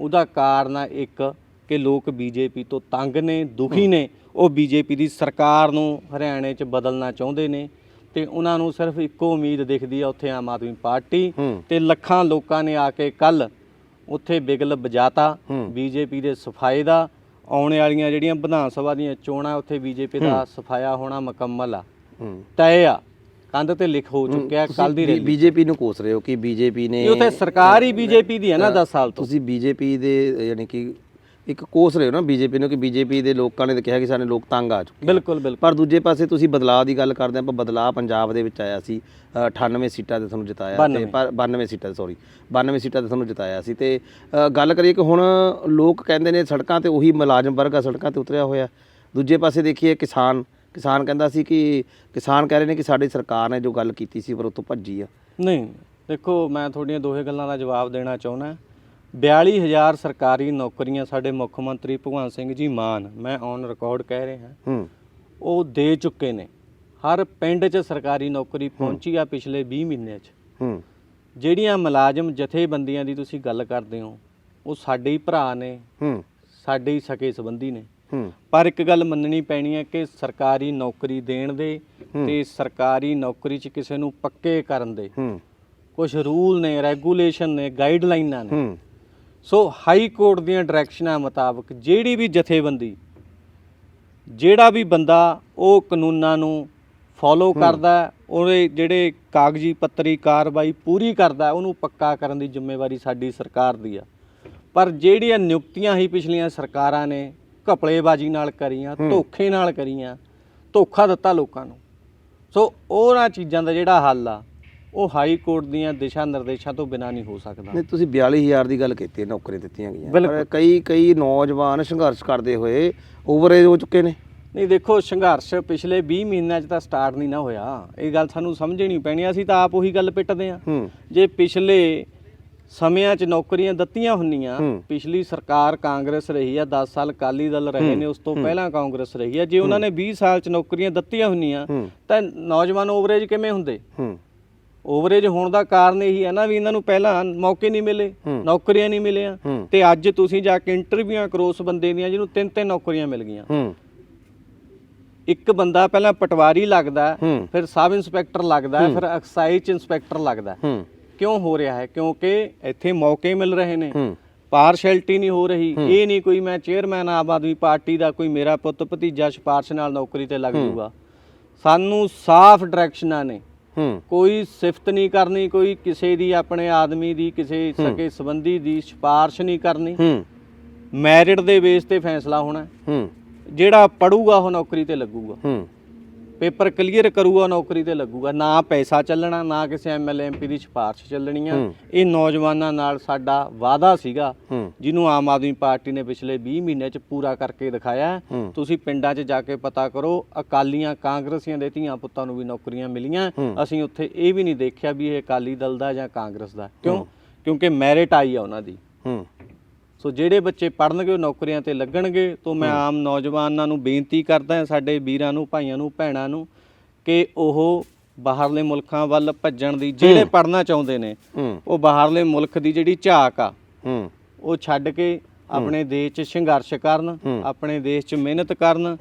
ਉਹਦਾ ਕਾਰਨ ਆ ਇੱਕ ਕਿ ਲੋਕ ਬੀਜੇਪੀ ਤੋਂ ਤੰਗ ਨੇ ਦੁਖੀ ਨੇ। ਉਹ ਬੀਜੇਪੀ ਦੀ ਸਰਕਾਰ ਨੂੰ ਹਰਿਆਣੇ 'ਚ ਬਦਲਣਾ ਚਾਹੁੰਦੇ ਨੇ ਤੇ ਉਹਨਾਂ ਨੂੰ ਸਿਰਫ ਇੱਕੋ ਉਮੀਦ ਦਿਖਦੀ ਆ ਉੱਥੇ ਆਮ ਆਦਮੀ ਪਾਰਟੀ ਤੇ ਲੱਖਾਂ ਲੋਕਾਂ ਨੇ ਆ ਕੇ ਕੱਲ ਉੱਥੇ ਬਿਗਲ ਵਜਾਤਾ। ਬੀਜੇਪੀ ਦੇ ਸਫਾਏ ਦਾ ਆਉਣ ਵਾਲੀਆਂ ਜਿਹੜੀਆਂ ਵਿਧਾਨ ਸਭਾ ਦੀਆਂ ਚੋਣਾਂ ਉੱਥੇ ਬੀਜੇਪੀ ਦਾ ਸਫਾਇਆ ਹੋਣਾ ਮੁਕੰਮਲ ਆ। ਤੈਅ ਆ ਕੰਧ ਤੇ ਲਿਖ ਹੋ ਚੁੱਕਿਆ ਕੱਲ ਦੀ ਰੈਲੀ। ਬੀਜੇਪੀ ਨੂੰ ਕੋਸ ਰਹੇ ਹੋ ਕਿ ਬੀਜੇਪੀ ਨੇ ਇਹ ਉੱਥੇ ਸਰਕਾਰ ਹੀ ਬੀਜੇਪੀ ਦੀ ਹੈ ਨਾ 10 ਸਾਲ ਤੋਂ। ਤੁਸੀਂ ਬੀਜੇਪੀ ਦੇ ਯਾਨੀ ਕਿ ਇੱਕ ਕੋਸ ਰਹੇ ਹੋ ਨਾ ਬੀਜੇਪੀ ਨੂੰ ਕਿ ਬੀਜੇਪੀ ਦੇ ਲੋਕਾਂ ਨੇ ਤਾਂ ਕਿਹਾ ਕਿ ਸਾਡੇ ਲੋਕ ਤੰਗ ਆ ਚੁੱਕੇ ਬਿਲਕੁਲ ਬਿਲਕੁਲ। ਪਰ ਦੂਜੇ ਪਾਸੇ ਤੁਸੀਂ ਬਦਲਾਅ ਦੀ ਗੱਲ ਕਰਦੇ ਆਪਾਂ ਬਦਲਾਅ ਪੰਜਾਬ ਦੇ ਵਿੱਚ ਆਇਆ ਸੀ ਅ, 98 ਸੀਟਾਂ ਤੇ ਤੁਹਾਨੂੰ ਜਿਤਾਇਆ ਤੇ 92 ਪਰ 92 ਸੀਟਾਂ ਸੌਰੀ 92 ਸੀਟਾਂ ਤੇ ਤੁਹਾਨੂੰ ਜਿਤਾਇਆ ਸੀ ਤੇ ਗੱਲ ਕਰੀਏ ਕਿ ਹੁਣ ਲੋਕ ਕਹਿੰਦੇ ਨੇ ਸੜਕਾਂ ਤੇ ਉਹੀ ਮੁਲਾਜ਼ਮ ਵਰਗ ਆ ਸੜਕਾਂ ਤੇ ਉਤਰਿਆ ਹੋਇਆ। ਦੂਜੇ ਪਾਸੇ ਦੇਖੀਏ ਕਿਸਾਨ ਕਿਸਾਨ ਕਹਿੰਦਾ ਸੀ ਕਿ ਕਿਸਾਨ ਕਹਿ ਰਹੇ ਨੇ ਕਿ ਸਾਡੀ ਸਰਕਾਰ ਨੇ ਜੋ ਗੱਲ ਕੀਤੀ ਸੀ ਪਰ ਉਤੋਂ ਭੱਜੀ ਆ। ਨਹੀਂ ਦੇਖੋ ਮੈਂ ਤੁਹਾਡੀਆਂ ਦੋਹੇ ਗੱਲਾਂ ਦਾ ਜਵਾਬ ਦੇਣਾ ਚਾਹੁੰਦਾ। 42000 ਸਰਕਾਰੀ ਨੌਕਰੀਆਂ ਸਾਡੇ ਮੁੱਖ ਮੰਤਰੀ ਭਗਵੰਤ ਸਿੰਘ ਜੀ ਮਾਨ ਮੈਂ ਔਨ ਰਿਕਾਰਡ ਕਹਿ ਰਿਹਾ। ਹੂੰ। ਉਹ ਦੇ ਚੁੱਕੇ ਨੇ। ਹਰ ਪਿੰਡ 'ਚ ਸਰਕਾਰੀ ਨੌਕਰੀ ਪਹੁੰਚੀ ਆ ਪਿਛਲੇ 20 ਮਹੀਨਿਆਂ 'ਚ। ਜਿਹੜੀਆਂ ਮੁਲਾਜ਼ਮ ਜਥੇਬੰਦੀਆਂ ਦੀ ਤੁਸੀਂ ਗੱਲ ਕਰਦੇ ਹੋ ਉਹ ਸਾਡੇ ਹੀ ਭਰਾ ਨੇ। ਸਾਡੇ ਹੀ ਸਕੇ ਸੰਬੰਧੀ ਨੇ। ਪਰ ਇੱਕ ਗੱਲ ਮੰਨਣੀ ਪੈਣੀ ਹੈ ਕਿ ਸਰਕਾਰੀ ਨੌਕਰੀ ਦੇਣ ਦੇ ਤੇ ਸਰਕਾਰੀ ਨੌਕਰੀ 'ਚ ਕਿਸੇ ਨੂੰ ਪੱਕੇ ਕਰਨ ਦੇ ਕੁਝ ਰੂਲ ਨੇ ਰੈਗੂਲੇਸ਼ਨ ਨੇ ਗਾਈਡਲਾਈਨਾਂ ਨੇ। ਸੋ ਹਾਈ ਕੋਰਟ ਦੀਆਂ ਡਾਇਰੈਕਸ਼ਨਾਂ ਮੁਤਾਬਕ ਜਿਹੜੀ ਵੀ ਜਥੇਬੰਦੀ ਜਿਹੜਾ ਵੀ ਬੰਦਾ ਉਹ ਕਾਨੂੰਨਾਂ ਨੂੰ ਫੋਲੋ ਕਰਦਾ ਉਹਦੇ ਜਿਹੜੇ ਕਾਗਜ਼ੀ ਪੱਤਰੀ ਕਾਰਵਾਈ ਪੂਰੀ ਕਰਦਾ ਉਹਨੂੰ ਪੱਕਾ ਕਰਨ ਦੀ ਜ਼ਿੰਮੇਵਾਰੀ ਸਾਡੀ ਸਰਕਾਰ ਦੀ ਆ। ਪਰ ਜਿਹੜੀਆਂ ਨਿਯੁਕਤੀਆਂ ਹੀ ਪਿਛਲੀਆਂ ਸਰਕਾਰਾਂ ਨੇ ਘਪਲੇਬਾਜ਼ੀ ਨਾਲ ਕਰੀਆਂ ਧੋਖੇ ਨਾਲ ਕਰੀਆਂ ਧੋਖਾ ਦਿੱਤਾ ਲੋਕਾਂ ਨੂੰ। ਸੋ ਉਹਨਾਂ ਚੀਜ਼ਾਂ ਦਾ ਜਿਹੜਾ ਹੱਲ ਆ ਉਹ ਹਾਈ ਕੋਰਟ ਦੀਆਂ ਦਿਸ਼ਾ ਨਿਰਦੇਸ਼ਾਂ ਤੋਂ ਬਿਨਾਂ ਨਹੀਂ ਹੋ ਸਕਦਾ। ਨਹੀਂ ਤੁਸੀਂ 42000 ਦੀ ਗੱਲ ਕੀਤੀ ਹੈ ਨੌਕਰੀਆਂ ਦਿੱਤੀਆਂ ਗਈਆਂ। ਬਿਲਕੁਲ। ਪਰ ਕਈ ਕਈ ਨੌਜਵਾਨ ਸੰਘਰਸ਼ ਕਰਦੇ ਹੋਏ ਓਵਰਏਜ ਹੋ ਚੁੱਕੇ ਨੇ। ਨਹੀਂ ਦੇਖੋ ਸੰਘਰਸ਼ ਪਿਛਲੇ 20 ਮਹੀਨਿਆਂ 'ਚ ਤਾਂ ਸਟਾਰਟ ਨਹੀਂ ਨਾ ਹੋਇਆ। ਇਹ ਗੱਲ ਸਾਨੂੰ ਸਮਝਣੀ ਪੈਣੀ ਆ, ਅਸੀਂ ਤਾਂ ਆਪ ਉਹੀ ਗੱਲ ਪਿੱਟਦੇ ਆ ਹੂੰ। ਜੇ ਪਿਛਲੇ ਸਮਿਆਂ 'ਚ ਨੌਕਰੀਆਂ ਦਿੱਤੀਆਂ ਹੁੰਨੀਆਂ ਹੂੰ। ਪਿਛਲੀ ਸਰਕਾਰ ਕਾਂਗਰਸ ਰਹੀ ਆ 10 ਸਾਲ ਅਕਾਲੀ ਦਲ ਰਹੇ ਨੇ ਉਸ ਤੋਂ ਪਹਿਲਾਂ ਕਾਂਗਰਸ ਰਹੀ ਆ। ਜੇ ਉਹਨਾਂ ਨੇ 20 ਸਾਲ 'ਚ ਨੌਕਰੀਆਂ ਦਿੱਤੀਆਂ ਹੁੰਨੀਆਂ ਹੂੰ। ਤਾਂ ਨੌਜਵਾਨ ਓਵਰੇਜ ਕਿਵੇਂ ਹੁੰਦੇ? ਹੂੰ। ਓਵਰੇਜ ਹੋਣ ਦਾ ਕਾਰਨ ਇਹੀ ਹੈ ਨਾ ਵੀ ਇਹਨਾਂ ਨੂੰ ਪਹਿਲਾਂ ਮੌਕੇ ਨਹੀਂ ਮਿਲੇ। ਨੌਕਰੀਆਂ ਨਹੀਂ ਮਿਲੀਆਂ ਤੇ ਅੱਜ ਤੁਸੀਂ ਜਾ ਕੇ ਇੰਟਰਵਿਊਆਂ ਕਰੋ ਉਸ ਬੰਦੇ ਦੀਆਂ ਜਿਹਨੂੰ ਤਿੰਨ ਤਿੰਨ ਨੌਕਰੀਆਂ ਮਿਲ ਗਈਆਂ। ਇੱਕ ਬੰਦਾ ਪਹਿਲਾਂ ਪਟਵਾਰੀ ਲੱਗਦਾ ਫਿਰ ਸਬ ਇੰਸਪੈਕਟਰ ਲੱਗਦਾ ਫਿਰ ਐਕਸਾਈਜ਼ ਇੰਸਪੈਕਟਰ ਲੱਗਦਾ। ਕਿਉਂ ਹੋ ਰਿਹਾ ਹੈ? ਕਿਉਂਕਿ ਇੱਥੇ ਮੌਕੇ ਮਿਲ ਰਹੇ ਨੇ। ਪਾਰਸ਼ੈਲਿਟੀ ਨਹੀਂ ਹੋ ਰਹੀ। ਇਹ ਨਹੀਂ ਕੋਈ ਮੈਂ ਚੇਅਰਮੈਨ ਆਮ ਆਦਮੀ ਪਾਰਟੀ ਦਾ ਕੋਈ ਮੇਰਾ ਪੁੱਤ ਭਤੀਜਾ ਸਿਫਾਰਸ਼ ਨਾਲ ਨੌਕਰੀ ਤੇ ਲੱਗ ਜੂਗਾ। ਸਾਨੂੰ ਸਾਫ਼ ਡਾਇਰੈਕਸ਼ਨਾਂ ਨੇ। ਕੋਈ ਸਿਫਤ ਨਹੀਂ ਕਰਨੀ ਕੋਈ ਕਿਸੇ ਦੀ ਆਪਣੇ ਆਦਮੀ ਦੀ ਕਿਸੇ ਸਕੇ ਸੰਬੰਧੀ ਦੀ ਸਿਫਾਰਸ਼ ਨਹੀਂ ਕਰਨੀ। ਮੈਰਿਟ ਦੇ ਬੇਸ ਤੇ ਫੈਸਲਾ ਹੋਣਾ। ਜਿਹੜਾ ਪੜੂਗਾ ਉਹ ਨੌਕਰੀ ਤੇ ਲੱਗੂਗਾ। ਪੇਪਰ ਕਲੀਅਰ ਕਰੂਗਾ ਨੌਕਰੀ ਤੇ ਲੱਗੂਗਾ। ਨਾ ਪੈਸਾ ਚੱਲਣਾ ਨਾ ਕਿਸੇ ਐਮਐਲਏ ਐਮਪੀ ਦੀ ਸਿਫਾਰਿਸ਼ ਚੱਲਣੀ ਆ। ਇਹ ਨੌਜਵਾਨਾਂ ਨਾਲ ਸਾਡਾ ਵਾਅਦਾ ਸੀਗਾ ਜਿਹਨੂੰ ਆਮ ਆਦਮੀ ਪਾਰਟੀ ਨੇ ਪਿਛਲੇ 20 ਮਹੀਨਿਆਂ 'ਚ ਪੂਰਾ ਕਰਕੇ ਦਿਖਾਇਆ। ਤੁਸੀਂ ਪਿੰਡਾਂ 'ਚ ਜਾ ਕੇ ਪਤਾ ਕਰੋ ਅਕਾਲੀਆਂ ਕਾਂਗਰਸੀਆਂ ਦੇ ਧੀਆਂ ਪੁੱਤਾਂ ਨੂੰ ਵੀ ਨੌਕਰੀਆਂ ਮਿਲੀਆਂ। ਅਸੀਂ ਉੱਥੇ ਇਹ ਵੀ ਨਹੀਂ ਦੇਖਿਆ ਵੀ ਇਹ ਅਕਾਲੀ ਦਲ ਦਾ ਜਾਂ ਕਾਂਗਰਸ ਦਾ। ਕਿਉਂ? ਕਿਉਂਕਿ ਮੈਰਿਟ ਆਈ ਆ ਉਹਨਾਂ ਦੀ। ਹੂੰ। ਸੋ ਜਿਹੜੇ ਬੱਚੇ ਪੜਨਗੇ ਉਹ ਨੌਕਰੀਆਂ ਤੇ ਲੱਗਣਗੇ। ਤੋਂ ਮੈਂ ਆਮ ਨੌਜਵਾਨਾਂ ਨੂੰ ਬੇਨਤੀ ਕਰਦਾ ਹਾਂ ਸਾਡੇ ਵੀਰਾਂ ਨੂੰ ਭਾਈਆਂ ਨੂੰ ਭੈਣਾਂ ਨੂੰ ਕਿ ਉਹ ਬਾਹਰਲੇ ਮੁਲਕਾਂ ਵੱਲ ਭੱਜਣ ਦੀ ਜਿਹੜੇ ਪੜਨਾ ਚਾਹੁੰਦੇ ਨੇ ਉਹ ਬਾਹਰਲੇ ਮੁਲਕ ਦੀ ਜਿਹੜੀ ਝਾਕ ਆ ਉਹ ਛੱਡ ਕੇ ਆਪਣੇ ਦੇਸ਼ 'ਚ ਸੰਘਰਸ਼ ਕਰਨ। ਆਪਣੇ ਦੇਸ਼ 'ਚ ਮਿਹਨਤ ਕਰਨ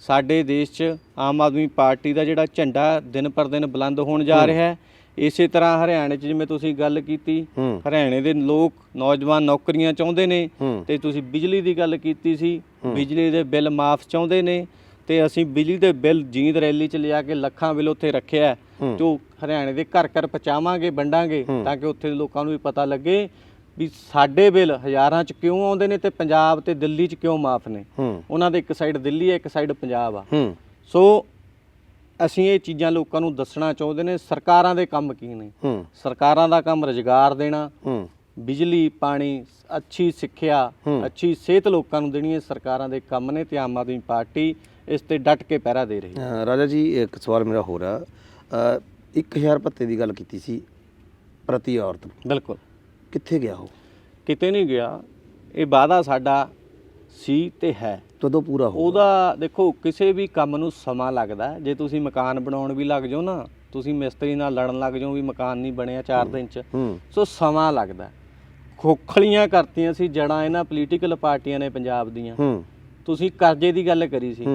ਸਾਡੇ ਦੇਸ਼ 'ਚ ਆਮ ਆਦਮੀ ਪਾਰਟੀ ਦਾ ਜਿਹੜਾ ਝੰਡਾ ਦਿਨ ਪਰ ਦਿਨ ਬੁਲੰਦ ਹੋਣ ਜਾ ਰਿਹਾ ਹੈ। ਇਸੇ ਤਰ੍ਹਾਂ ਹਰਿਆਣੇ 'ਚ ਜਿਵੇਂ ਤੁਸੀਂ ਗੱਲ ਕੀਤੀ ਹਰਿਆਣੇ ਦੇ ਲੋਕ ਨੌਜਵਾਨ ਨੌਕਰੀਆਂ ਚਾਹੁੰਦੇ ਨੇ ਤੇ ਤੁਸੀਂ ਬਿਜਲੀ ਦੀ ਗੱਲ ਕੀਤੀ ਸੀ ਬਿਜਲੀ ਦੇ ਬਿੱਲ ਮਾਫ ਚਾਹੁੰਦੇ ਨੇ ਤੇ ਅਸੀਂ ਬਿਜਲੀ ਦੇ ਬਿੱਲ ਜੀਂਦ ਰੈਲੀ ਚ ਲਿਆ ਕੇ ਲੱਖਾਂ ਬਿੱਲ ਉੱਥੇ ਰੱਖਿਆ। ਜੋ ਹਰਿਆਣੇ ਦੇ ਘਰ ਘਰ ਪਹੁੰਚਾਵਾਂਗੇ ਵੰਡਾਂਗੇ ਤਾਂ ਕਿ ਉੱਥੇ ਦੇ ਲੋਕਾਂ ਨੂੰ ਵੀ ਪਤਾ ਲੱਗੇ ਵੀ ਸਾਡੇ ਬਿੱਲ ਹਜ਼ਾਰਾਂ ਚ ਕਿਉਂ ਆਉਂਦੇ ਨੇ ਤੇ ਪੰਜਾਬ ਤੇ ਦਿੱਲੀ ਚ ਕਿਉਂ ਮਾਫ ਨੇ। ਉਹਨਾਂ ਦੇ ਇੱਕ ਸਾਈਡ ਦਿੱਲੀ ਹੈ ਇੱਕ ਸਾਈਡ ਪੰਜਾਬ ਆ। ਸੋ ਅਸੀਂ ਇਹ ਚੀਜ਼ਾਂ ਲੋਕਾਂ ਨੂੰ ਦੱਸਣਾ ਚਾਹੁੰਦੇ ਨੇ ਸਰਕਾਰਾਂ ਦੇ ਕੰਮ ਕੀ ਨੇ? ਹੂੰ। ਸਰਕਾਰਾਂ ਦਾ ਕੰਮ ਰੁਜ਼ਗਾਰ ਦੇਣਾ ਹੂੰ। ਬਿਜਲੀ ਪਾਣੀ ਅੱਛੀ ਸਿੱਖਿਆ ਹੂੰ। ਅੱਛੀ ਸਿਹਤ ਲੋਕਾਂ ਨੂੰ ਦੇਣੀ ਇਹ ਸਰਕਾਰਾਂ ਦੇ ਕੰਮ ਨੇ ਤੇ ਆਮ ਆਦਮੀ ਪਾਰਟੀ ਇਸ ਤੇ ਡਟ ਕੇ ਪਹਿਰਾ ਦੇ ਰਹੀ ਹੈ। ਰਾਜਾ ਜੀ ਇੱਕ ਸਵਾਲ ਮੇਰਾ ਹੋਰ ਆ। ਅ, 1000 ਭੱਤੇ ਦੀ ਗੱਲ ਕੀਤੀ ਸੀ ਪ੍ਰਤੀ ਔਰਤ ਬਿਲਕੁਲ। ਕਿੱਥੇ ਗਿਆ ਉਹ? ਕਿਤੇ ਨਹੀਂ ਗਿਆ। ਇਹ ਵਾਅਦਾ ਸਾਡਾ ਸੀ ਤੇ ਹੈ। ਕਦੋਂ ਪੂਰਾ ਹੋ ਉਹਦਾ ਦੇਖੋ ਕਿਸੇ ਵੀ ਕੰਮ ਨੂੰ ਸਮਾਂ ਲੱਗਦਾ। ਜੇ ਤੁਸੀਂ ਮਕਾਨ ਬਣਾਉਣ ਵੀ ਲੱਗ ਜਾਓ ਨਾ ਤੁਸੀਂ ਮਿਸਤਰੀ ਨਾਲ ਲੜਨ ਲੱਗ ਜਾਓ ਵੀ ਮਕਾਨ ਨਹੀਂ ਬਣਿਆ 4 ਦਿਨ ਚ। ਸੋ ਸਮਾਂ ਲੱਗਦਾ। ਖੋਖਲੀਆਂ ਕਰਤੀਆਂ ਸੀ ਜੜਾਂ ਇਹਨਾਂ ਪੋਲੀਟੀਕਲ ਪਾਰਟੀਆਂ ਨੇ ਪੰਜਾਬ ਦੀਆਂ। ਤੁਸੀਂ ਕਰਜ਼ੇ ਦੀ ਗੱਲ ਕਰੀ ਸੀ।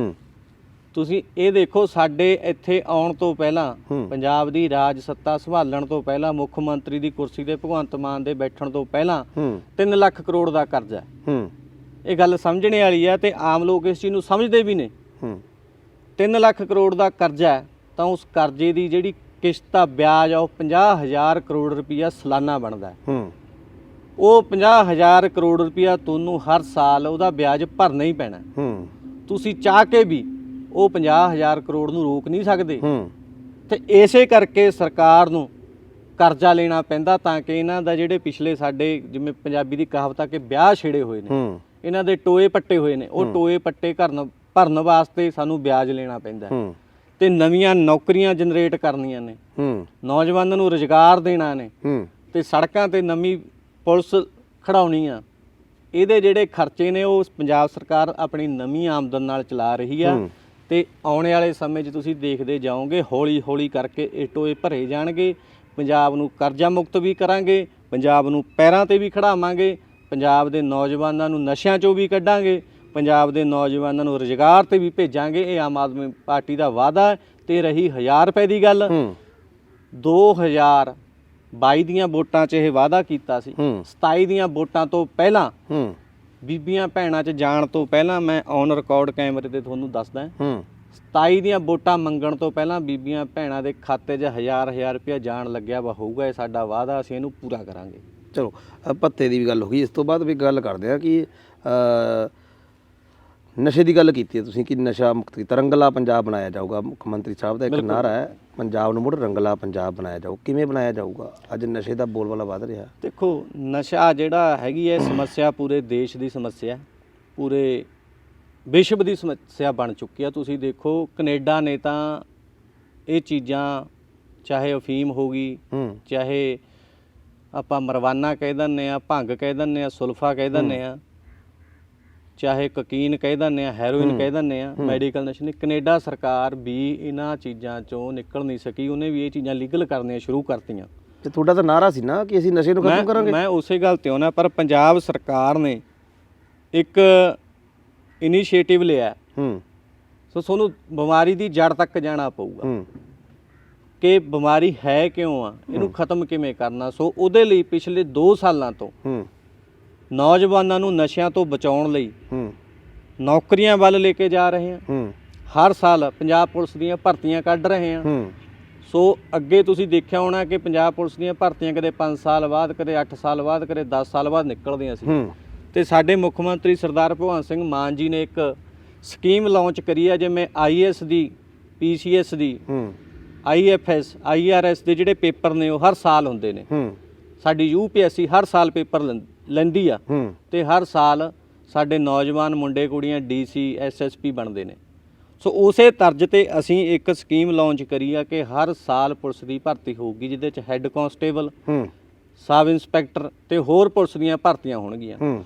ਤੁਸੀਂ ਇਹ ਦੇਖੋ ਸਾਡੇ ਇੱਥੇ ਆਉਣ ਤੋਂ ਪਹਿਲਾਂ। ਪੰਜਾਬ ਦੀ ਰਾਜ ਸੱਤਾ ਸੰਭਾਲਣ ਤੋਂ ਪਹਿਲਾਂ ਮੁੱਖ ਮੰਤਰੀ ਦੀ ਕੁਰਸੀ ਤੇ ਭਗਵੰਤ ਮਾਨ ਦੇ ਬੈਠਣ ਤੋਂ ਪਹਿਲਾਂ ਹੂੰ। 3 ਲੱਖ ਕਰੋੜ ਦਾ ਕਰਜ਼ਾ ਹੈ। ਇਹ ਗੱਲ ਸਮਝਣੇ ਵਾਲੀ ਹੈ ਤੇ ਆਮ ਲੋਕ ਇਸ ਚੀਜ਼ ਨੂੰ ਸਮਝਦੇ ਵੀ ਨੇ। ਹੂੰ। 3 ਲੱਖ ਕਰੋੜ ਦਾ ਕਰਜ਼ਾ ਹੈ ਤਾਂ ਉਸ ਕਰਜ਼ੇ ਦੀ ਜਿਹੜੀ ਕਿਸ਼ਤ ਆ ਵਿਆਜ ਆ ਉਹ 50000 ਕਰੋੜ ਰੁਪਈਆ ਸਾਲਾਨਾ ਬਣਦਾ ਹੈ। ਉਹ 50000 ਕਰੋੜ ਰੁਪਈਆ ਤੁਹਾਨੂੰ ਹਰ ਸਾਲ ਉਹਦਾ ਵਿਆਜ ਭਰਨਾ ਹੀ ਪੈਣਾ ਹੈ। ਹੂੰ। ਤੁਸੀਂ ਚਾਹ ਕੇ ਵੀ ਉਹ 50000 ਕਰੋੜ ਨੂੰ ਰੋਕ ਨਹੀਂ ਸਕਦੇ। ਹੂੰ। ਤੇ ਇਸੇ ਕਰਕੇ ਸਰਕਾਰ ਨੂੰ ਕਰਜ਼ਾ ਲੈਣਾ ਪੈਂਦਾ ਤਾਂ ਕਿ ਇਹਨਾਂ ਦਾ ਜਿਹੜੇ ਪਿਛਲੇ ਸਾਡੇ ਜਿਵੇਂ ਪੰਜਾਬੀ ਦੀ ਕਹਾਵਤ ਆ ਕਿ ਵਿਆਹ ਛੇੜੇ ਹੋਏ ਨੇ। ਹੂੰ। ਇਹਨਾਂ ਦੇ ਟੋਏ ਪੱਟੇ ਹੋਏ ਨੇ। ਉਹ ਟੋਏ ਪੱਟੇ ਕਰਨ ਭਰਨ ਵਾਸਤੇ ਸਾਨੂੰ ਵਿਆਜ ਲੈਣਾ ਪੈਂਦਾ ਹੈ। ਤੇ ਨਵੀਆਂ ਨੌਕਰੀਆਂ ਜਨਰੇਟ ਕਰਨੀਆਂ ਨੇ। ਹੂੰ। ਨੌਜਵਾਨਾਂ ਨੂੰ ਰੁਜ਼ਗਾਰ ਦੇਣਾ ਨੇ। ਹੂੰ। ਤੇ ਸੜਕਾਂ ਤੇ ਨਵੀਂ ਪੁਲਿਸ ਖੜਾਉਣੀ ਆ। ਇਹਦੇ ਜਿਹੜੇ ਖਰਚੇ ਨੇ ਉਹ ਪੰਜਾਬ ਸਰਕਾਰ ਆਪਣੀ ਨਵੀਂ ਆਮਦਨ ਨਾਲ ਚਲਾ ਰਹੀ ਆ। ਤੇ ਆਉਣ ਵਾਲੇ ਸਮੇਂ 'ਚ ਤੁਸੀਂ ਦੇਖਦੇ ਜਾਓਗੇ ਹੌਲੀ ਹੌਲੀ ਕਰਕੇ ਇਹ ਟੋਏ ਭਰੇ ਜਾਣਗੇ। ਪੰਜਾਬ ਨੂੰ ਕਰਜ਼ਾ ਮੁਕਤ ਵੀ ਕਰਾਂਗੇ ਪੰਜਾਬ ਨੂੰ ਪੈਰਾਂ ਤੇ ਵੀ ਖੜਾਵਾਂਗੇ ਪੰਜਾਬ ਦੇ ਨੌਜਵਾਨਾਂ ਨੂੰ ਨਸ਼ਿਆਂ 'ਚੋਂ ਵੀ ਕੱਢਾਂਗੇ ਪੰਜਾਬ ਦੇ ਨੌਜਵਾਨਾਂ ਨੂੰ ਰੁਜ਼ਗਾਰ ਤੇ ਵੀ ਭੇਜਾਂਗੇ। ਇਹ ਆਮ ਆਦਮੀ ਪਾਰਟੀ ਦਾ ਵਾਅਦਾ ਤੇ ਰਹੀ 1000 ਰੁਪਏ ਦੀ ਗੱਲ। ਹੂੰ। 2022 ਦੀਆਂ ਵੋਟਾਂ 'ਚ ਇਹ ਵਾਅਦਾ ਕੀਤਾ ਸੀ। ਹੂੰ। 27 ਦੀਆਂ ਵੋਟਾਂ ਤੋਂ ਪਹਿਲਾਂ ਬੀਬੀਆਂ ਭੈਣਾਂ 'ਚ ਜਾਣ ਤੋਂ ਪਹਿਲਾਂ ਮੈਂ ਔਨ ਰਿਕਾਰਡ ਕੈਮਰੇ ਤੇ ਤੁਹਾਨੂੰ ਦੱਸਦਾ ਹੂੰ। 27 ਦੀਆਂ ਵੋਟਾਂ ਮੰਗਣ ਤੋਂ ਪਹਿਲਾਂ ਬੀਬੀਆਂ ਭੈਣਾਂ ਦੇ ਖਾਤੇ 'ਚ ਹਜ਼ਾਰ ਹਜ਼ਾਰ ਰੁਪਇਆ ਜਾਣ ਲੱਗਿਆ ਵਾ ਹੋਊਗਾ ਇਹ ਸਾਡਾ ਵਾਅਦਾ ਅਸੀਂ ਇਹਨੂੰ ਪੂਰਾ ਕਰਾਂਗੇ। ਚਲੋ ਅ, ਭੱਤੇ ਦੀ ਵੀ ਗੱਲ ਹੋ ਗਈ। ਇਸ ਤੋਂ ਬਾਅਦ ਵੀ ਗੱਲ ਕਰਦੇ ਆ ਕਿ ਅ, ਨਸ਼ੇ ਦੀ ਗੱਲ ਕੀਤੀ ਹੈ ਤੁਸੀਂ ਕਿ ਨਸ਼ਾ ਮੁਕਤ ਕੀਤਾ। ਰੰਗਲਾ ਪੰਜਾਬ ਬਣਾਇਆ ਜਾਊਗਾ। ਮੁੱਖ ਮੰਤਰੀ ਸਾਹਿਬ ਦਾ ਇੱਕ ਨਾਰਾ ਹੈ ਪੰਜਾਬ ਨੂੰ ਮੁੜ ਰੰਗਲਾ ਪੰਜਾਬ ਬਣਾਇਆ ਜਾਊ। ਕਿਵੇਂ ਬਣਾਇਆ ਜਾਊਗਾ? ਅੱਜ ਨਸ਼ੇ ਦਾ ਬੋਲਬਾਲਾ ਵੱਧ ਰਿਹਾ। ਦੇਖੋ ਨਸ਼ਾ ਜਿਹੜਾ ਹੈਗੀ ਹੈ ਸਮੱਸਿਆ ਪੂਰੇ ਦੇਸ਼ ਦੀ ਸਮੱਸਿਆ ਹੈ, ਪੂਰੇ ਵਿਸ਼ਵ ਦੀ ਸਮੱਸਿਆ ਬਣ ਚੁੱਕੀ ਆ ਤੁਸੀਂ ਦੇਖੋ ਕੈਨੇਡਾ ਨੇ ਤਾਂ ਇਹ ਚੀਜ਼ਾਂ ਚਾਹੇ ਅਫੀਮ ਹੋ ਗਈ ਹੂੰ। ਚਾਹੇ ਆਪਾਂ ਮਰਵਾਨਾ ਕਹਿ ਦਿੰਦੇ ਆ ਭੰਗ ਕਹਿ ਦਿੰਦੇ ਆ ਸੁਲਫਾ ਕਹਿ ਦਿੰਦੇ ਆ ਚਾਹੇ ਕਕੀਨ ਕਹਿ ਦਿੰਦੇ ਆ ਹੈਰੋਇਨ ਕਹਿ ਦਿੰਦੇ ਆ ਮੈਡੀਕਲ ਨਸ਼ੇ ਨੇ ਕੈਨੇਡਾ ਸਰਕਾਰ ਵੀ ਇਹਨਾਂ ਚੀਜ਼ਾਂ ਚੋਂ ਨਿਕਲ ਨਹੀਂ ਸਕੀ। ਉਹਨੇ ਵੀ ਇਹ ਚੀਜ਼ਾਂ ਲੀਗਲ ਕਰਨੀਆਂ ਸ਼ੁਰੂ ਕਰਤੀਆਂ। ਤੇ ਤੁਹਾਡਾ ਤਾਂ ਨਾਰਾ ਸੀ ਨਾ ਕਿ ਅਸੀਂ ਨਸ਼ੇ ਨੂੰ ਖਤਮ ਕਰਾਂਗੇ? ਮੈਂ ਉਸੇ ਗੱਲ ਤੇ ਆਉਣਾ ਪਰ ਪੰਜਾਬ ਸਰਕਾਰ ਨੇ ਇੱਕ ਇਨੀਸ਼ੀਏਟਿਵ ਲਿਆ। ਹੂੰ। ਸੋ ਤੁਹਾਨੂੰ ਬਿਮਾਰੀ ਦੀ ਜੜ ਤੱਕ ਜਾਣਾ ਪਊਗਾ। ਹੂੰ। ਕਿ ਬਿਮਾਰੀ ਹੈ ਕਿਉਂ ਆ? ਇਹਨੂੰ ਖਤਮ ਕਿਵੇਂ ਕਰਨਾ? ਸੋ ਉਹਦੇ ਲਈ ਪਿਛਲੇ 2 ਸਾਲਾਂ ਤੋਂ ਹੂੰ। ਨੌਜਵਾਨਾਂ ਨੂੰ ਨਸ਼ਿਆਂ ਤੋਂ ਬਚਾਉਣ ਲਈ ਹੂੰ। ਨੌਕਰੀਆਂ ਵੱਲ ਲੈ ਕੇ ਜਾ ਰਹੇ ਹਾਂ ਹੂੰ। ਹਰ ਸਾਲ ਪੰਜਾਬ ਪੁਲਿਸ ਦੀਆਂ ਭਰਤੀਆਂ ਕੱਢ ਰਹੇ ਹਾਂ ਹੂੰ। ਸੋ ਅੱਗੇ ਤੁਸੀਂ ਦੇਖਿਆ ਹੋਣਾ ਕਿ ਪੰਜਾਬ ਪੁਲਿਸ ਦੀਆਂ ਭਰਤੀਆਂ ਕਦੇ 5 ਸਾਲ ਬਾਅਦ ਕਦੇ 8 ਸਾਲ ਬਾਅਦ ਕਦੇ 10 ਸਾਲ ਬਾਅਦ ਨਿਕਲਦੀਆਂ ਸੀ। ਹੂੰ। ਤੇ ਸਾਡੇ ਮੁੱਖ ਮੰਤਰੀ ਸਰਦਾਰ ਭਗਵੰਤ ਸਿੰਘ ਮਾਨ ਜੀ ਨੇ ਇੱਕ ਸਕੀਮ ਲਾਂਚ ਕਰੀ ਹੈ ਜਿਵੇਂ ਆਈਐਸ ਦੀ ਪੀਸੀਐਸ ਦੀ। ਆਈਐਫਐਸ ਆਈਆਰਐਸ ਦੇ ਜਿਹੜੇ ਪੇਪਰ ਨੇ ਉਹ ਹਰ ਸਾਲ ਹੁੰਦੇ ਨੇ। ਹੂੰ। ਸਾਡੀ ਯੂਪੀਐਸਸੀ ਹਰ ਸਾਲ ਪੇਪਰ ਲੈਂਦੀ ਆ। ਹੂੰ। ਤੇ ਹਰ ਸਾਲ ਸਾਡੇ ਨੌਜਵਾਨ ਮੁੰਡੇ ਕੁੜੀਆਂ ਡੀਸੀ ਐਸਐਸਪੀ ਬਣਦੇ ਨੇ। ਸੋ ਉਸੇ ਤਰਜ਼ ਤੇ ਅਸੀਂ ਇੱਕ ਸਕੀਮ ਲਾਂਚ ਕਰੀ ਆ ਕਿ ਹਰ ਸਾਲ ਪੁਲਿਸ ਦੀ ਭਰਤੀ ਹੋਊਗੀ ਜਿਹਦੇ ਚ ਹੈੱਡ ਕਾਂਸਟੇਬਲ ਹੂੰ। ਸਬ ਇੰਸਪੈਕਟਰ ਤੇ ਹੋਰ ਪੁਲਿਸ ਦੀਆਂ ਭਰਤੀਆਂ ਹੋਣਗੀਆਂ। ਹੂੰ।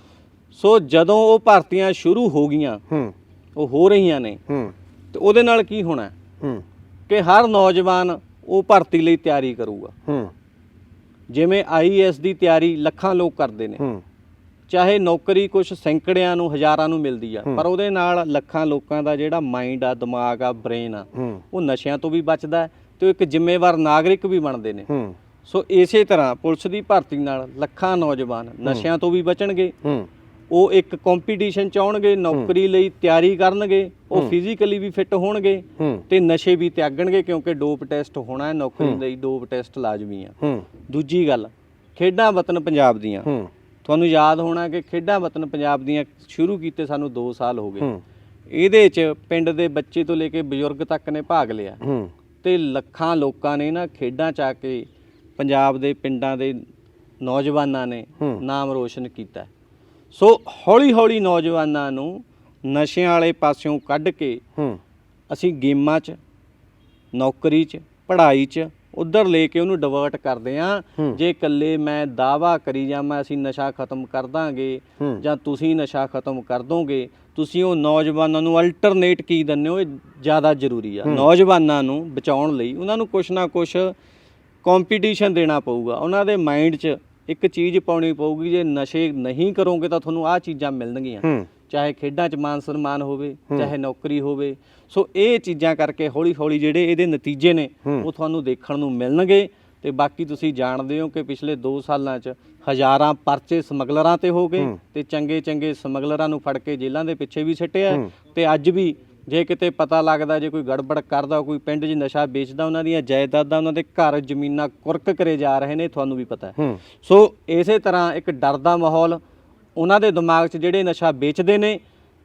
ਸੋ ਜਦੋਂ ਉਹ ਭਰਤੀਆਂ ਸ਼ੁਰੂ ਹੋ ਗਈਆਂ ਹੂੰ। ਉਹ ਹੋ ਰਹੀਆਂ ਨੇ ਹੂੰ। ਤੇ ਉਹਦੇ ਨਾਲ ਕੀ ਹੋਣਾ? ਹੂੰ। ਕਿ ਹਰ ਨੌਜਵਾਨ ਉਹ ਭਰਤੀ ਲਈ ਤਿਆਰੀ ਕਰੂਗਾ। ਹੂੰ। ਜਿਵੇਂ ਆਈਐਸ ਦੀ ਤਿਆਰੀ ਲੱਖਾਂ ਲੋਕ ਕਰਦੇ ਨੇ। ਹੂੰ। ਚਾਹੇ ਨੌਕਰੀ ਕੁਝ ਸੈਂਕੜਿਆਂ ਨੂੰ ਹਜ਼ਾਰਾਂ ਨੂੰ ਮਿਲਦੀ ਆ ਪਰ ਉਹਦੇ ਨਾਲ ਲੱਖਾਂ ਲੋਕਾਂ ਦਾ ਜਿਹੜਾ ਮਾਈਂਡ ਆ ਦਿਮਾਗ ਆ ਬ੍ਰੇਨ ਆ ਉਹ ਨਸ਼ਿਆਂ ਤੋਂ ਵੀ ਬਚਦਾ ਤੇ ਇੱਕ ਜ਼ਿੰਮੇਵਾਰ ਨਾਗਰਿਕ ਵੀ ਬਣਦੇ ਨੇ। ਹੂੰ। ਸੋ ਇਸੇ ਤਰ੍ਹਾਂ ਪੁਲਿਸ ਦੀ ਭਰਤੀ ਨਾਲ ਲੱਖਾਂ ਨੌਜਵਾਨ ਨਸ਼ਿਆਂ ਤੋਂ ਵੀ ਬਚਣਗੇ। ਹੂੰ। ਉਹ ਇੱਕ ਕੰਪੀਟੀਸ਼ਨ ਚ ਆਉਣਗੇ ਨੌਕਰੀ ਲਈ ਤਿਆਰੀ ਕਰਨਗੇ ਉਹ ਫਿਜ਼ੀਕਲੀ ਵੀ ਫਿੱਟ ਹੋਣਗੇ ਤੇ ਨਸ਼ੇ ਵੀ ਤਿਆਗਣਗੇ ਕਿਉਂਕਿ ਡੋਪ ਟੈਸਟ ਹੋਣਾ ਹੈ ਨੌਕਰੀ ਲਈ ਡੋਪ ਟੈਸਟ ਲਾਜ਼ਮੀ ਆ। ਦੂਜੀ ਗੱਲ ਖੇਡਾਂ ਵਤਨ ਪੰਜਾਬ ਦੀਆਂ। ਤੁਹਾਨੂੰ ਯਾਦ ਹੋਣਾ ਕਿ ਖੇਡਾਂ ਵਤਨ ਪੰਜਾਬ ਦੀਆਂ ਸ਼ੁਰੂ ਕੀਤੇ ਸਾਨੂੰ 2 ਸਾਲ ਹੋ ਗਏ। ਇਹਦੇ 'ਚ ਪਿੰਡ ਦੇ ਬੱਚੇ ਤੋਂ ਲੈ ਕੇ ਬਜ਼ੁਰਗ ਤੱਕ ਨੇ ਭਾਗ ਲਿਆ। ਤੇ ਲੱਖਾਂ ਲੋਕਾਂ ਨੇ ਨਾ ਖੇਡਾਂ ਚ ਆ ਕੇ ਪੰਜਾਬ ਦੇ ਪਿੰਡਾਂ ਦੇ ਨੌਜਵਾਨਾਂ ਨੇ। ਨਾਮ ਰੋਸ਼ਨ ਕੀਤਾ। ਸੋ ਹੌਲੀ ਹੌਲੀ ਨੌਜਵਾਨਾਂ ਨੂੰ ਨਸ਼ਿਆਂ ਵਾਲੇ ਪਾਸਿਓਂ ਕੱਢ ਕੇ ਹੂੰ। ਅਸੀਂ ਗੇਮਾਂ 'ਚ ਨੌਕਰੀ 'ਚ ਪੜ੍ਹਾਈ 'ਚ ਉਧਰ ਲੈ ਕੇ ਉਹਨੂੰ ਡਿਵਰਟ ਕਰਦੇ ਆ। ਜੇ ਇਕੱਲੇ ਮੈਂ ਦਾਵਾ ਕਰੀ ਜਾਵਾਂ ਅਸੀਂ ਨਸ਼ਾ ਖਤਮ ਕਰ ਦਾਂਗੇ। ਜਾਂ ਤੁਸੀਂ ਨਸ਼ਾ ਖਤਮ ਕਰ ਦੋਗੇ ਤੁਸੀਂ ਉਹ ਨੌਜਵਾਨਾਂ ਨੂੰ ਅਲਟਰਨੇਟ ਕੀ ਦਿੰਦੇ ਹੋ ਇਹ ਜ਼ਿਆਦਾ ਜ਼ਰੂਰੀ ਆ। ਨੌਜਵਾਨਾਂ ਨੂੰ ਬਚਾਉਣ ਲਈ ਉਹਨਾਂ ਨੂੰ ਕੁਛ ਨਾ ਕੁਛ ਕੰਪੀਟੀਸ਼ਨ ਦੇਣਾ ਪਊਗਾ। ਉਹਨਾਂ ਦੇ ਮਾਈਂਡ 'ਚ ਇੱਕ ਚੀਜ਼ ਪਾਉਣੀ ਪਊਗੀ ਜੇ ਨਸ਼ੇ ਨਹੀਂ ਕਰੋਗੇ ਤਾਂ ਤੁਹਾਨੂੰ ਆਹ ਚੀਜ਼ਾਂ ਮਿਲਣਗੀਆਂ ਚਾਹੇ ਖੇਡਾਂ 'ਚ ਮਾਨ ਸਨਮਾਨ ਹੋਵੇ ਚਾਹੇ ਨੌਕਰੀ ਹੋਵੇ ਸੋ ਇਹ ਚੀਜ਼ਾਂ ਕਰਕੇ ਹੌਲੀ ਹੌਲੀ ਜਿਹੜੇ ਇਹਦੇ ਨਤੀਜੇ ਨੇ। ਉਹ ਤੁਹਾਨੂੰ ਦੇਖਣ ਨੂੰ ਮਿਲਣਗੇ ਤੇ ਬਾਕੀ ਤੁਸੀਂ ਜਾਣਦੇ ਹੋ ਕਿ ਪਿਛਲੇ 2 ਸਾਲਾਂ 'ਚ ਹਜ਼ਾਰਾਂ ਪਰਚੇ ਸਮਗਲਰਾਂ ਤੇ ਹੋ ਗਏ। ਤੇ ਚੰਗੇ ਚੰਗੇ ਸਮਗਲਰਾਂ ਨੂੰ ਫੜ ਕੇ ਜੇਲ੍ਹਾਂ ਦੇ ਪਿੱਛੇ ਵੀ ਸਿੱਟਿਆ। ਤੇ ਅੱਜ ਵੀ ਜੇ ਕਿਤੇ ਪਤਾ ਲੱਗਦਾ ਜੇ ਕੋਈ ਗੜਬੜ ਕਰਦਾ ਕੋਈ ਪਿੰਡ 'ਚ ਨਸ਼ਾ ਵੇਚਦਾ ਉਹਨਾਂ ਦੀਆਂ ਜਾਇਦਾਦਾਂ ਉਹਨਾਂ ਦੇ ਘਰ ਜ਼ਮੀਨਾਂ ਕੁਰਕ ਕਰੇ ਜਾ ਰਹੇ ਨੇ ਤੁਹਾਨੂੰ ਵੀ ਪਤਾ ਹੈ। ਸੋ ਇਸੇ ਤਰ੍ਹਾਂ ਇੱਕ ਡਰ ਦਾ ਮਾਹੌਲ ਉਹਨਾਂ ਦੇ ਦਿਮਾਗ 'ਚ ਜਿਹੜੇ ਨਸ਼ਾ ਵੇਚਦੇ ਨੇ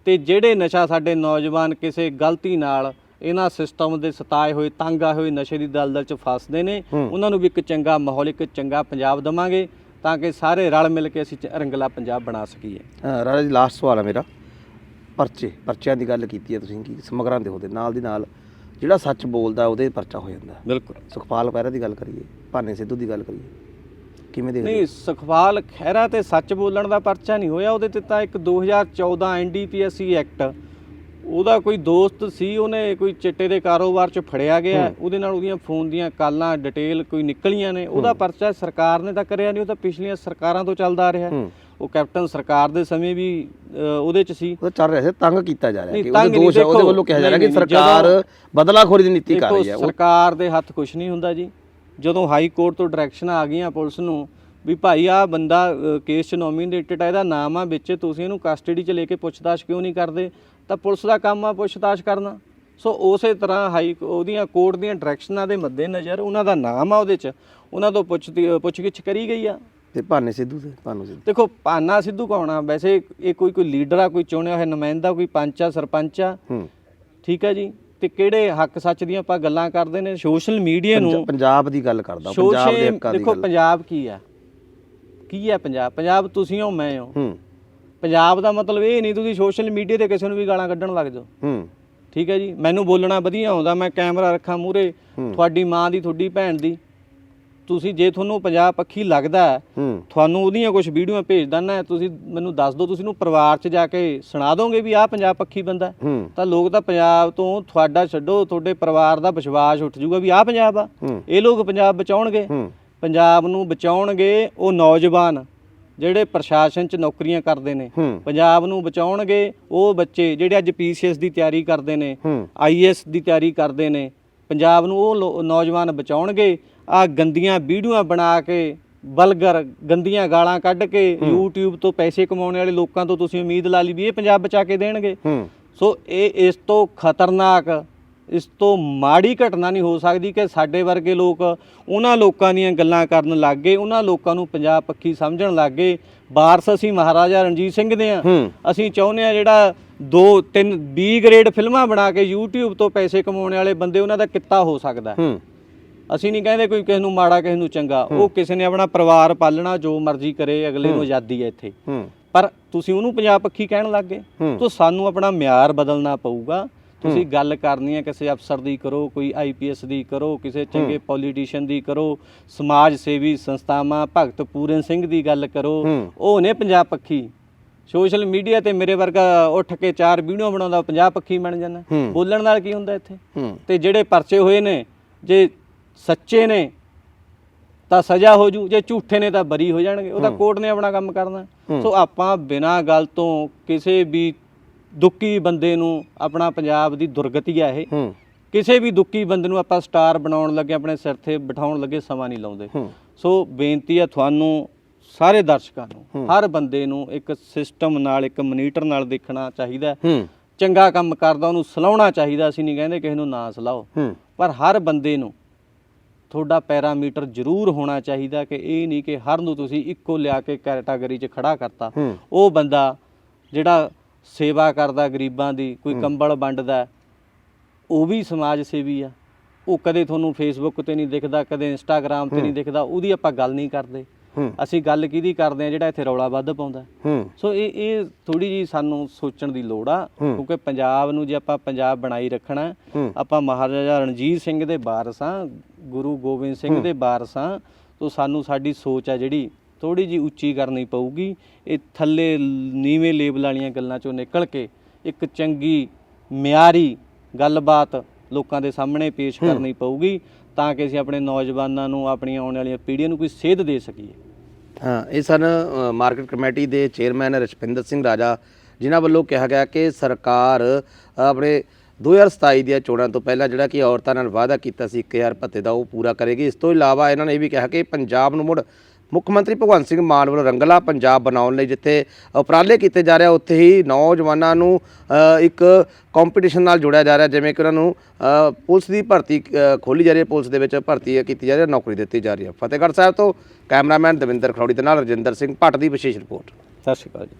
ਤੇ ਜਿਹੜੇ ਨਸ਼ਾ ਸਾਡੇ ਨੌਜਵਾਨ ਕਿਸੇ ਗਲਤੀ ਨਾਲ ਇਹਨਾਂ ਸਿਸਟਮ ਦੇ ਸਤਾਏ ਹੋਏ ਤੰਗ ਆਏ ਹੋਏ ਨਸ਼ੇ ਦੀ ਦਲਦਲ 'ਚ ਫਸਦੇ ਨੇ। ਉਹਨਾਂ ਨੂੰ ਵੀ ਇੱਕ ਚੰਗਾ ਮਾਹੌਲ ਇੱਕ ਚੰਗਾ ਪੰਜਾਬ ਦਵਾਂਗੇ ਤਾਂ ਕਿ ਸਾਰੇ ਰਲ ਮਿਲ ਕੇ ਅਸੀਂ ਰੰਗਲਾ ਪੰਜਾਬ ਬਣਾ ਸਕੀਏ। ਰਾਜਾ ਜੀ ਲਾਸਟ ਸਵਾਲ ਹੈ ਮੇਰਾ। ਪਰਚੇ ਪਰਚਿਆਂ ਦੀ ਗੱਲ ਕੀਤੀ ਹੈ ਤੁਸੀਂ ਕਿ ਸਮਗਰਾਂ ਦੇ ਉਹਦੇ ਨਾਲ ਦੀ ਨਾਲ ਜਿਹੜਾ ਸੱਚ ਬੋਲਦਾ ਉਹਦੇ ਪਰਚਾ ਹੋ ਜਾਂਦਾ। ਬਿਲਕੁਲ। ਸੁਖਪਾਲ ਪਹਿਰਾ ਦੀ ਗੱਲ ਕਰੀਏ ਭਾਨੇ ਸਿੱਧੂ ਦੀ ਗੱਲ ਕਰੀਏ ਕਿਵੇਂ ਦੇਖਦੇ ਨਹੀਂ ਸੁਖਪਾਲ ਖਹਿਰਾ ਤੇ ਸੱਚ ਬੋਲਣ ਦਾ ਪਰਚਾ ਨਹੀਂ ਹੋਇਆ ਉਹਦੇ ਤੇ ਤਾਂ ਇੱਕ 2014 ਐਨਡੀਪੀਐਸਸੀ ਐਕਟ ਉਹਦਾ ਕੋਈ ਦੋਸਤ ਸੀ ਉਹਨੇ ਕੋਈ ਚਿੱਟੇ ਦੇ ਕਾਰੋਬਾਰ 'ਚ ਫੜਿਆ ਗਿਆ ਉਹਦੇ ਨਾਲ ਉਹਦੀਆਂ ਫੋਨ ਦੀਆਂ ਕਾਲਾਂ ਡਿਟੇਲ ਕੋਈ ਨਿਕਲੀਆਂ ਨੇ ਉਹਦਾ ਪਰਚਾ ਸਰਕਾਰ ਨੇ ਤਾਂ ਕਰਿਆ ਨਹੀਂ ਉਹ ਤਾਂ ਪਿਛਲੀਆਂ ਸਰਕਾਰਾਂ ਤੋਂ ਚੱਲਦਾ ਆ ਰਿਹਾ ਉਹ ਕੈਪਟਨ ਸਰਕਾਰ ਦੇ ਸਮੇਂ ਵੀ ਉਹਦੇ 'ਚ ਸੀ। ਉਹ ਚੱਲ ਰਿਹਾ ਸੀ ਤੰਗ ਕੀਤਾ ਜਾ ਰਿਹਾ ਕਿ ਉਹਦੇ ਦੋਸ਼ ਹੈ ਉਹਦੇ ਵੱਲੋਂ ਕਿਹਾ ਜਾ ਰਿਹਾ ਕਿ ਸਰਕਾਰ ਬਦਲਾਖੋਰੀ ਦੀ ਨੀਤੀ ਕਰ ਰਹੀ ਹੈ। ਸਰਕਾਰ ਦੇ ਹੱਥ ਕੁਝ ਨਹੀਂ ਹੁੰਦਾ ਜੀ। ਜਦੋਂ ਹਾਈ ਕੋਰਟ ਤੋਂ ਡਾਇਰੈਕਸ਼ਨ ਆ ਗਈਆਂ ਪੁਲਿਸ ਨੂੰ ਵੀ ਭਾਈ ਆ ਬੰਦਾ ਕੇਸ ਚ ਨੋਮੀਨੇਟਡ ਆ ਇਹਦਾ ਨਾਮ ਆ ਵਿੱਚ ਤੁਸੀਂ ਇਹਨੂੰ ਕਸਟਡੀ ਚ ਲੈ ਕੇ ਪੁੱਛਤਾਛ ਕਿਉਂ ਨਹੀਂ ਕਰਦੇ? ਤਾਂ ਪੁਲਿਸ ਦਾ ਕੰਮ ਆ ਪੁੱਛਤਾਛ ਕਰਨਾ। ਸੋ ਉਸੇ ਤਰ੍ਹਾਂ ਹਾਈ ਉਹਦੀਆਂ ਕੋਰਟ ਦੀਆਂ ਡਾਇਰੈਕਸ਼ਨਾਂ ਦੇ ਮੱਦੇ ਨਜ਼ਰ ਉਹਨਾਂ ਦਾ ਨਾਮ ਆ ਉਹਦੇ ਚ। ਉਹਨਾਂ ਤੋਂ ਪੁੱਛਦੀ ਪੁੱਛਗਿੱਛ ਕਰੀ ਗਈ ਆ। ਤੇ ਭਾਨੇ ਸਿੱਧੂ ਤੇ ਭਾਨੂ ਸਿੱਧੂ। ਦੇਖੋ ਪਾਨਾ ਸਿੱਧੂ ਕੌਣ ਆ? ਵੈਸੇ ਇਹ ਕੋਈ ਕੋਈ ਲੀਡਰ ਆ ਕੋਈ ਚੁਣਿਆ ਹੋਇਆ ਨੁਮਾਇੰਦਾ ਕੋਈ ਪੰਚ ਆ ਸਰਪੰਚ ਆ। ਹੂੰ। ਠੀਕ ਹੈ ਜੀ? ਤੇ ਕਿਹੜੇ ਹੱਕ ਸੱਚ ਦੀਆਂ ਆਪਾਂ ਗੱਲਾਂ ਕਰਦੇ ਨੇ? ਸੋਸ਼ਲ ਮੀਡੀਆ ਨੂੰ ਪੰਜਾ- ਪੰਜਾਬ ਦੀ ਗੱਲ ਕਰਦਾ ਪੰਜਾਬ ਦੇ ਹੱਕਾਂ ਦੀ ਦੇਖੋ ਪੰਜਾਬ ਕੀ ਆ? ਕੀ ਹੈ ਪੰਜਾਬ? ਪੰਜਾਬ ਤੁਸੀਂ ਹੋ ਮੈਂ ਹੋ। ਹੂੰ। ਪੰਜਾਬ ਦਾ ਮਤਲਬ ਇਹ ਨਹੀਂ ਤੁਸੀਂ ਸੋਸ਼ਲ ਮੀਡੀਆ ਤੇ ਕਿਸੇ ਨੂੰ ਵੀ ਗਾਲਾਂ ਕੱਢਣ ਲੱਗ ਜਾਓ। ਹੂੰ। ਠੀਕ ਹੈ ਜੀ? ਮੈਨੂੰ ਬੋਲਣਾ ਵਧੀਆ ਆਉਂਦਾ ਮੈਂ ਕੈਮਰਾ ਰੱਖਾਂ ਮੂਰੇ। ਤੁਹਾਡੀ ਮਾਂ ਦੀ ਤੁਹਾਡੀ ਭੈਣ ਦੀ। ਤੁਸੀਂ ਜੇ ਤੁਹਾਨੂੰ ਪੰਜਾਬ ਪੱਖੀ ਲੱਗਦਾ ਹੈ, ਹੂੰ। ਤੁਹਾਨੂੰ ਉਹਦੀਆਂ ਕੁਝ ਵੀਡੀਓ ਭੇਜ ਦਿੰਨਾ ਤੁਸੀਂ ਮੈਨੂੰ ਦੱਸ ਦਿਓ ਤੁਸੀਂ ਨੂੰ ਪਰਿਵਾਰ 'ਚ ਜਾ ਕੇ ਸੁਣਾ ਦੋਗੇ ਵੀ ਆਹ ਪੰਜਾਬ ਪੱਖੀ ਬੰਦਾ ਹੈ। ਹੂੰ। ਤਾਂ ਲੋਕ ਤਾਂ ਪੰਜਾਬ ਤੋਂ ਤੁਹਾਡਾ ਛੱਡੋ ਤੁਹਾਡੇ ਪਰਿਵਾਰ ਦਾ ਵਿਸ਼ਵਾਸ ਉੱਠ ਜਾਊਗਾ ਵੀ ਆਹ ਪੰਜਾਬ ਆ। ਹੂੰ। ਇਹ ਲੋਕ ਪੰਜਾਬ ਬਚਾਉਣਗੇ। ਹੂੰ। ਪੰਜਾਬ ਨੂੰ ਬਚਾਉਣਗੇ ਉਹ ਨੌਜਵਾਨ ਜਿਹੜੇ ਪ੍ਰਸ਼ਾਸਨ 'ਚ ਨੌਕਰੀਆਂ ਕਰਦੇ ਨੇ। ਹੂੰ। ਪੰਜਾਬ ਨੂੰ ਬਚਾਉਣਗੇ ਉਹ ਬੱਚੇ ਜਿਹੜੇ ਅੱਜ ਪੀਸੀਐਸ ਦੀ ਤਿਆਰੀ ਕਰਦੇ ਨੇ ਹੂੰ। ਆਈਐਸ ਦੀ ਤਿਆਰੀ ਕਰਦੇ ਨੇ। ਪੰਜਾਬ ਨੂੰ ਉਹ ਲੋ- ਨੌਜਵਾਨ ਬਚਾਉਣਗੇ। ਆ ਗੰਦੀਆਂ ਵੀਡੀਓਆਂ ਬਣਾ ਕੇ ਬਲਗਰ ਗੰਦੀਆਂ ਗਾਲਾਂ ਕੱਢ ਕੇ YouTube ਤੋਂ ਪੈਸੇ ਕਮਾਉਣ ਵਾਲੇ ਲੋਕਾਂ ਤੋਂ ਤੁਸੀਂ ਉਮੀਦ ਲਾ ਲਈ ਵੀ ਇਹ ਪੰਜਾਬ ਬਚਾ ਕੇ ਦੇਣਗੇ। ਸੋ ਇਹ ਇਸ ਤੋਂ ਖਤਰਨਾਕ ਇਸ ਤੋਂ ਮਾੜੀ ਘਟਨਾ ਨਹੀਂ ਹੋ ਸਕਦੀ ਕਿ ਸਾਡੇ ਵਰਗੇ ਲੋਕ ਉਹਨਾਂ ਲੋਕਾਂ ਦੀਆਂ ਗੱਲਾਂ ਕਰਨ ਲੱਗ ਗਏ ਉਹਨਾਂ ਲੋਕਾਂ ਨੂੰ ਪੰਜਾਬ ਪੱਖੀ ਸਮਝਣ ਲੱਗ ਗਏ। ਵਾਰਸ ਅਸੀਂ ਮਹਾਰਾਜਾ ਰਣਜੀਤ ਸਿੰਘ ਦੇ ਆ ਅਸੀਂ ਚਾਹੁੰਦੇ ਆ ਜਿਹੜਾ 2 3 B ਗ੍ਰੇਡ ਫਿਲਮਾਂ ਬਣਾ ਕੇ YouTube ਤੋਂ ਪੈਸੇ ਕਮਾਉਣ ਵਾਲੇ ਬੰਦੇ ਉਹਨਾਂ ਦਾ ਕਿੱਤਾ ਹੋ ਸਕਦਾ ਹੈ। ਅਸੀਂ ਨਹੀਂ ਕਹਿੰਦੇ ਕੋਈ ਕਿਸੇ ਨੂੰ ਮਾੜਾ ਕਿਸੇ ਨੂੰ ਚੰਗਾ। ਉਹ ਕਿਸੇ ਨੇ ਆਪਣਾ ਪਰਿਵਾਰ ਪਾਲਣਾ ਜੋ ਮਰਜ਼ੀ ਕਰੇ ਅਗਲੇ ਨੂੰ ਆਜ਼ਾਦੀ ਹੈ ਇੱਥੇ। ਪਰ ਤੁਸੀਂ ਉਹਨੂੰ ਪੰਜਾਬ ਪੱਖੀ ਕਹਿਣ ਲੱਗ ਗਏ। ਤਾਂ ਸਾਨੂੰ ਆਪਣਾ ਮਿਆਰ ਬਦਲਣਾ ਪਊਗਾ। ਤੁਸੀਂ ਗੱਲ ਕਰਨੀ ਹੈ ਕਿਸੇ ਅਫਸਰ ਦੀ ਕਰੋ ਕੋਈ ਆਈਪੀਐਸ ਦੀ ਕਰੋ ਕਿਸੇ ਚੰਗੇ ਪੋਲੀਟੀਸ਼ੀਅਨ ਦੀ ਕਰੋ ਸਮਾਜ ਸੇਵੀ ਸੰਸਥਾਵਾਂ ਭਗਤ ਪੂਰਨ ਸਿੰਘ ਦੀ ਗੱਲ ਕਰੋ। ਉਹ ਨੇ ਪੰਜਾਬ ਪੱਖੀ। ਸੋਸ਼ਲ ਮੀਡੀਆ ਤੇ ਮੇਰੇ ਵਰਗਾ ਉੱਠ ਕੇ ਚਾਰ ਵੀਡੀਓ ਬਣਾਉਂਦਾ ਪੰਜਾਬ ਪੱਖੀ ਬਣ ਜਾਂਦਾ। ਬੋਲਣ ਨਾਲ ਕੀ ਹੁੰਦਾ ਇੱਥੇ? ਤੇ ਜਿਹੜੇ ਪਰਚੇ ਹੋਏ ਨੇ ਜੇ ਸੱਚੇ ਨੇ ਤਾਂ ਸਜ਼ਾ ਹੋ ਜੂ ਜੇ ਝੂਠੇ ਨੇ ਤਾਂ ਬਰੀ ਹੋ ਜਾਣਗੇ ਉਹ ਤਾਂ ਕੋਰਟ ਨੇ ਆਪਣਾ ਕੰਮ ਕਰਨਾ। ਸੋ ਆਪਾਂ ਬਿਨਾਂ ਗੱਲ ਤੋਂ ਕਿਸੇ ਵੀ ਦੁੱਕੀ ਬੰਦੇ ਨੂੰ ਆਪਣਾ ਪੰਜਾਬ ਦੀ ਦੁਰਗਤੀ ਆ ਇਹ। ਕਿਸੇ ਵੀ ਦੁੱਕੀ ਬੰਦੇ ਨੂੰ ਆਪਾਂ ਸਟਾਰ ਬਣਾਉਣ ਲੱਗੇ ਆਪਣੇ ਸਿਰ ਤੇ ਬਿਠਾਉਣ ਲੱਗੇ ਸਮਾਂ ਨਹੀਂ ਲਾਉਂਦੇ। ਸੋ ਬੇਨਤੀ ਆ ਤੁਹਾਨੂੰ ਸਾਰੇ ਦਰਸ਼ਕਾਂ ਨੂੰ ਹਰ ਬੰਦੇ ਨੂੰ ਇੱਕ ਸਿਸਟਮ ਨਾਲ ਇੱਕ ਮਨੀਟਰ ਨਾਲ ਦੇਖਣਾ ਚਾਹੀਦਾ ਚੰਗਾ ਕੰਮ ਕਰਦਾ ਉਹਨੂੰ ਸਲਾਉਣਾ ਚਾਹੀਦਾ ਅਸੀਂ ਨਹੀਂ ਕਹਿੰਦੇ ਕਿਸੇ ਨੂੰ ਨਾ ਸਲਾਓ। ਪਰ ਹਰ ਬੰਦੇ ਨੂੰ ਤੁਹਾਡਾ ਪੈਰਾਮੀਟਰ ਜ਼ਰੂਰ ਹੋਣਾ ਚਾਹੀਦਾ ਕਿ ਇਹ ਨਹੀਂ ਕਿ ਹਰ ਨੂੰ ਤੁਸੀਂ ਇੱਕੋ ਲਿਆ ਕੇ ਕੈਟਾਗਰੀ 'ਚ ਖੜਾ ਕਰਤਾ। ਉਹ ਬੰਦਾ ਜਿਹੜਾ ਸੇਵਾ ਕਰਦਾ ਗਰੀਬਾਂ ਦੀ ਕੋਈ ਕੰਬਲ ਵੰਡਦਾ ਉਹ ਵੀ ਸਮਾਜ ਸੇਵੀ ਆ। ਉਹ ਕਦੇ ਤੁਹਾਨੂੰ ਫੇਸਬੁੱਕ ਤੇ ਨਹੀਂ ਦਿਖਦਾ ਕਦੇ ਇੰਸਟਾਗ੍ਰam ਤੇ ਨਹੀਂ ਦਿਖਦਾ ਉਹਦੀ ਆਪਾਂ ਗੱਲ ਨਹੀਂ ਕਰਦੇ। ਅਸੀਂ ਗੱਲ ਕਿਹਦੀ ਕਰਦੇ ਆ ਜਿਹੜਾ ਇੱਥੇ ਰੌਲਾ ਵੱਧ ਪਾਉਂਦਾ? ਸੋ ਇਹ ਇਹ ਥੋੜੀ ਜੀ ਸਾਨੂੰ ਸੋਚਣ ਦੀ ਲੋੜ ਆ। ਕਿਉਂਕਿ ਪੰਜਾਬ ਨੂੰ ਜੇ ਆਪਾਂ ਪੰਜਾਬ ਬਣਾਈ ਰੱਖਣਾ ਆਪਾਂ ਮਹਾਰਾਜਾ ਰਣਜੀਤ ਸਿੰਘ ਦੇ ਵਾਰਸ ਹਾਂ ਗੁਰੂ ਗੋਬਿੰਦ ਸਿੰਘ ਦੇ ਵਾਰਸ ਹਾਂ ਤੋ ਸਾਨੂੰ ਸਾਡੀ ਸੋਚ ਆ ਜਿਹੜੀ ਥੋੜੀ ਜੀ ਉੱਚੀ ਕਰਨੀ ਪਊਗੀ। ਇਹ ਥੱਲੇ ਨੀਵੇਂ ਲੇਬਲ ਵਾਲੀਆਂ ਗੱਲਾਂ ਚੋਂ ਨਿਕਲ ਕੇ ਇੱਕ ਚੰਗੀ ਮਿਆਰੀ ਗੱਲਬਾਤ ਲੋਕਾਂ ਦੇ ਸਾਹਮਣੇ ਪੇਸ਼ ਕਰਨੀ ਪਊਗੀ। ਤਾਂ ਕਿ ਅਸੀਂ ਆਪਣੇ ਨੌਜਵਾਨਾਂ ਨੂੰ ਆਪਣੀਆਂ ਆਉਣ ਵਾਲੀਆਂ ਪੀੜ੍ਹੀਆਂ ਨੂੰ ਕੋਈ ਸੇਧ ਦੇ ਸਕੀਏ। ਹਾਂ ਇਹ ਸਨ ਮਾਰਕੀਟ ਕਮੇਟੀ ਦੇ ਚੇਅਰਮੈਨ ਰਸ਼ਪਿੰਦਰ ਸਿੰਘ ਰਾਜਾ ਜਿਨ੍ਹਾਂ ਵੱਲੋਂ ਕਿਹਾ ਗਿਆ ਕਿ ਸਰਕਾਰ ਅ, ਆਪਣੇ 2027 ਦੀਆਂ ਚੋਣਾਂ ਤੋਂ ਪਹਿਲਾਂ ਜਿਹੜਾ ਕਿ ਔਰਤਾਂ ਨਾਲ ਵਾਅਦਾ ਕੀਤਾ ਸੀ 1000 ਭੱਤੇ ਦਾ ਉਹ ਪੂਰਾ ਕਰੇਗੀ। ਇਸ ਤੋਂ ਇਲਾਵਾ ਇਹਨਾਂ ਨੇ ਇਹ ਵੀ ਕਿਹਾ ਕਿ ਪੰਜਾਬ ਨੂੰ ਮੁੜ ਮੁੱਖ ਮੰਤਰੀ ਭਗਵੰਤ ਸਿੰਘ ਮਾਨ ਵੱਲੋਂ ਰੰਗਲਾ ਪੰਜਾਬ ਬਣਾਉਣ ਲਈ ਜਿੱਥੇ ਉਪਰਾਲੇ ਕੀਤੇ ਜਾ ਰਿਹਾ ਉੱਥੇ ਹੀ ਨੌਜਵਾਨਾਂ ਨੂੰ ਇੱਕ ਕੰਪੀਟੀਸ਼ਨ ਨਾਲ ਜੋੜਿਆ ਜਾ ਰਿਹਾ, ਜਿਵੇਂ ਕਿ ਉਹਨਾਂ ਨੂੰ ਪੁਲਿਸ ਦੀ ਭਰਤੀ ਖੋਲੀ ਜਾ ਰਹੀ ਹੈ, ਪੁਲਿਸ ਦੇ ਵਿੱਚ ਭਰਤੀ ਕੀਤੀ ਜਾ ਰਹੀ ਹੈ, ਨੌਕਰੀ ਦਿੱਤੀ ਜਾ ਰਹੀ ਹੈ। ਫਤਿਹਗੜ੍ਹ ਸਾਹਿਬ ਤੋਂ ਕੈਮਰਾਮੈਨ ਦਵਿੰਦਰ ਖਰੋੜੀ ਦੇ ਨਾਲ ਰਜਿੰਦਰ ਸਿੰਘ ਭੱਟ ਦੀ ਵਿਸ਼ੇਸ਼ ਰਿਪੋਰਟ। ਸਤਿ ਸ਼੍ਰੀ ਅਕਾਲ ਜੀ।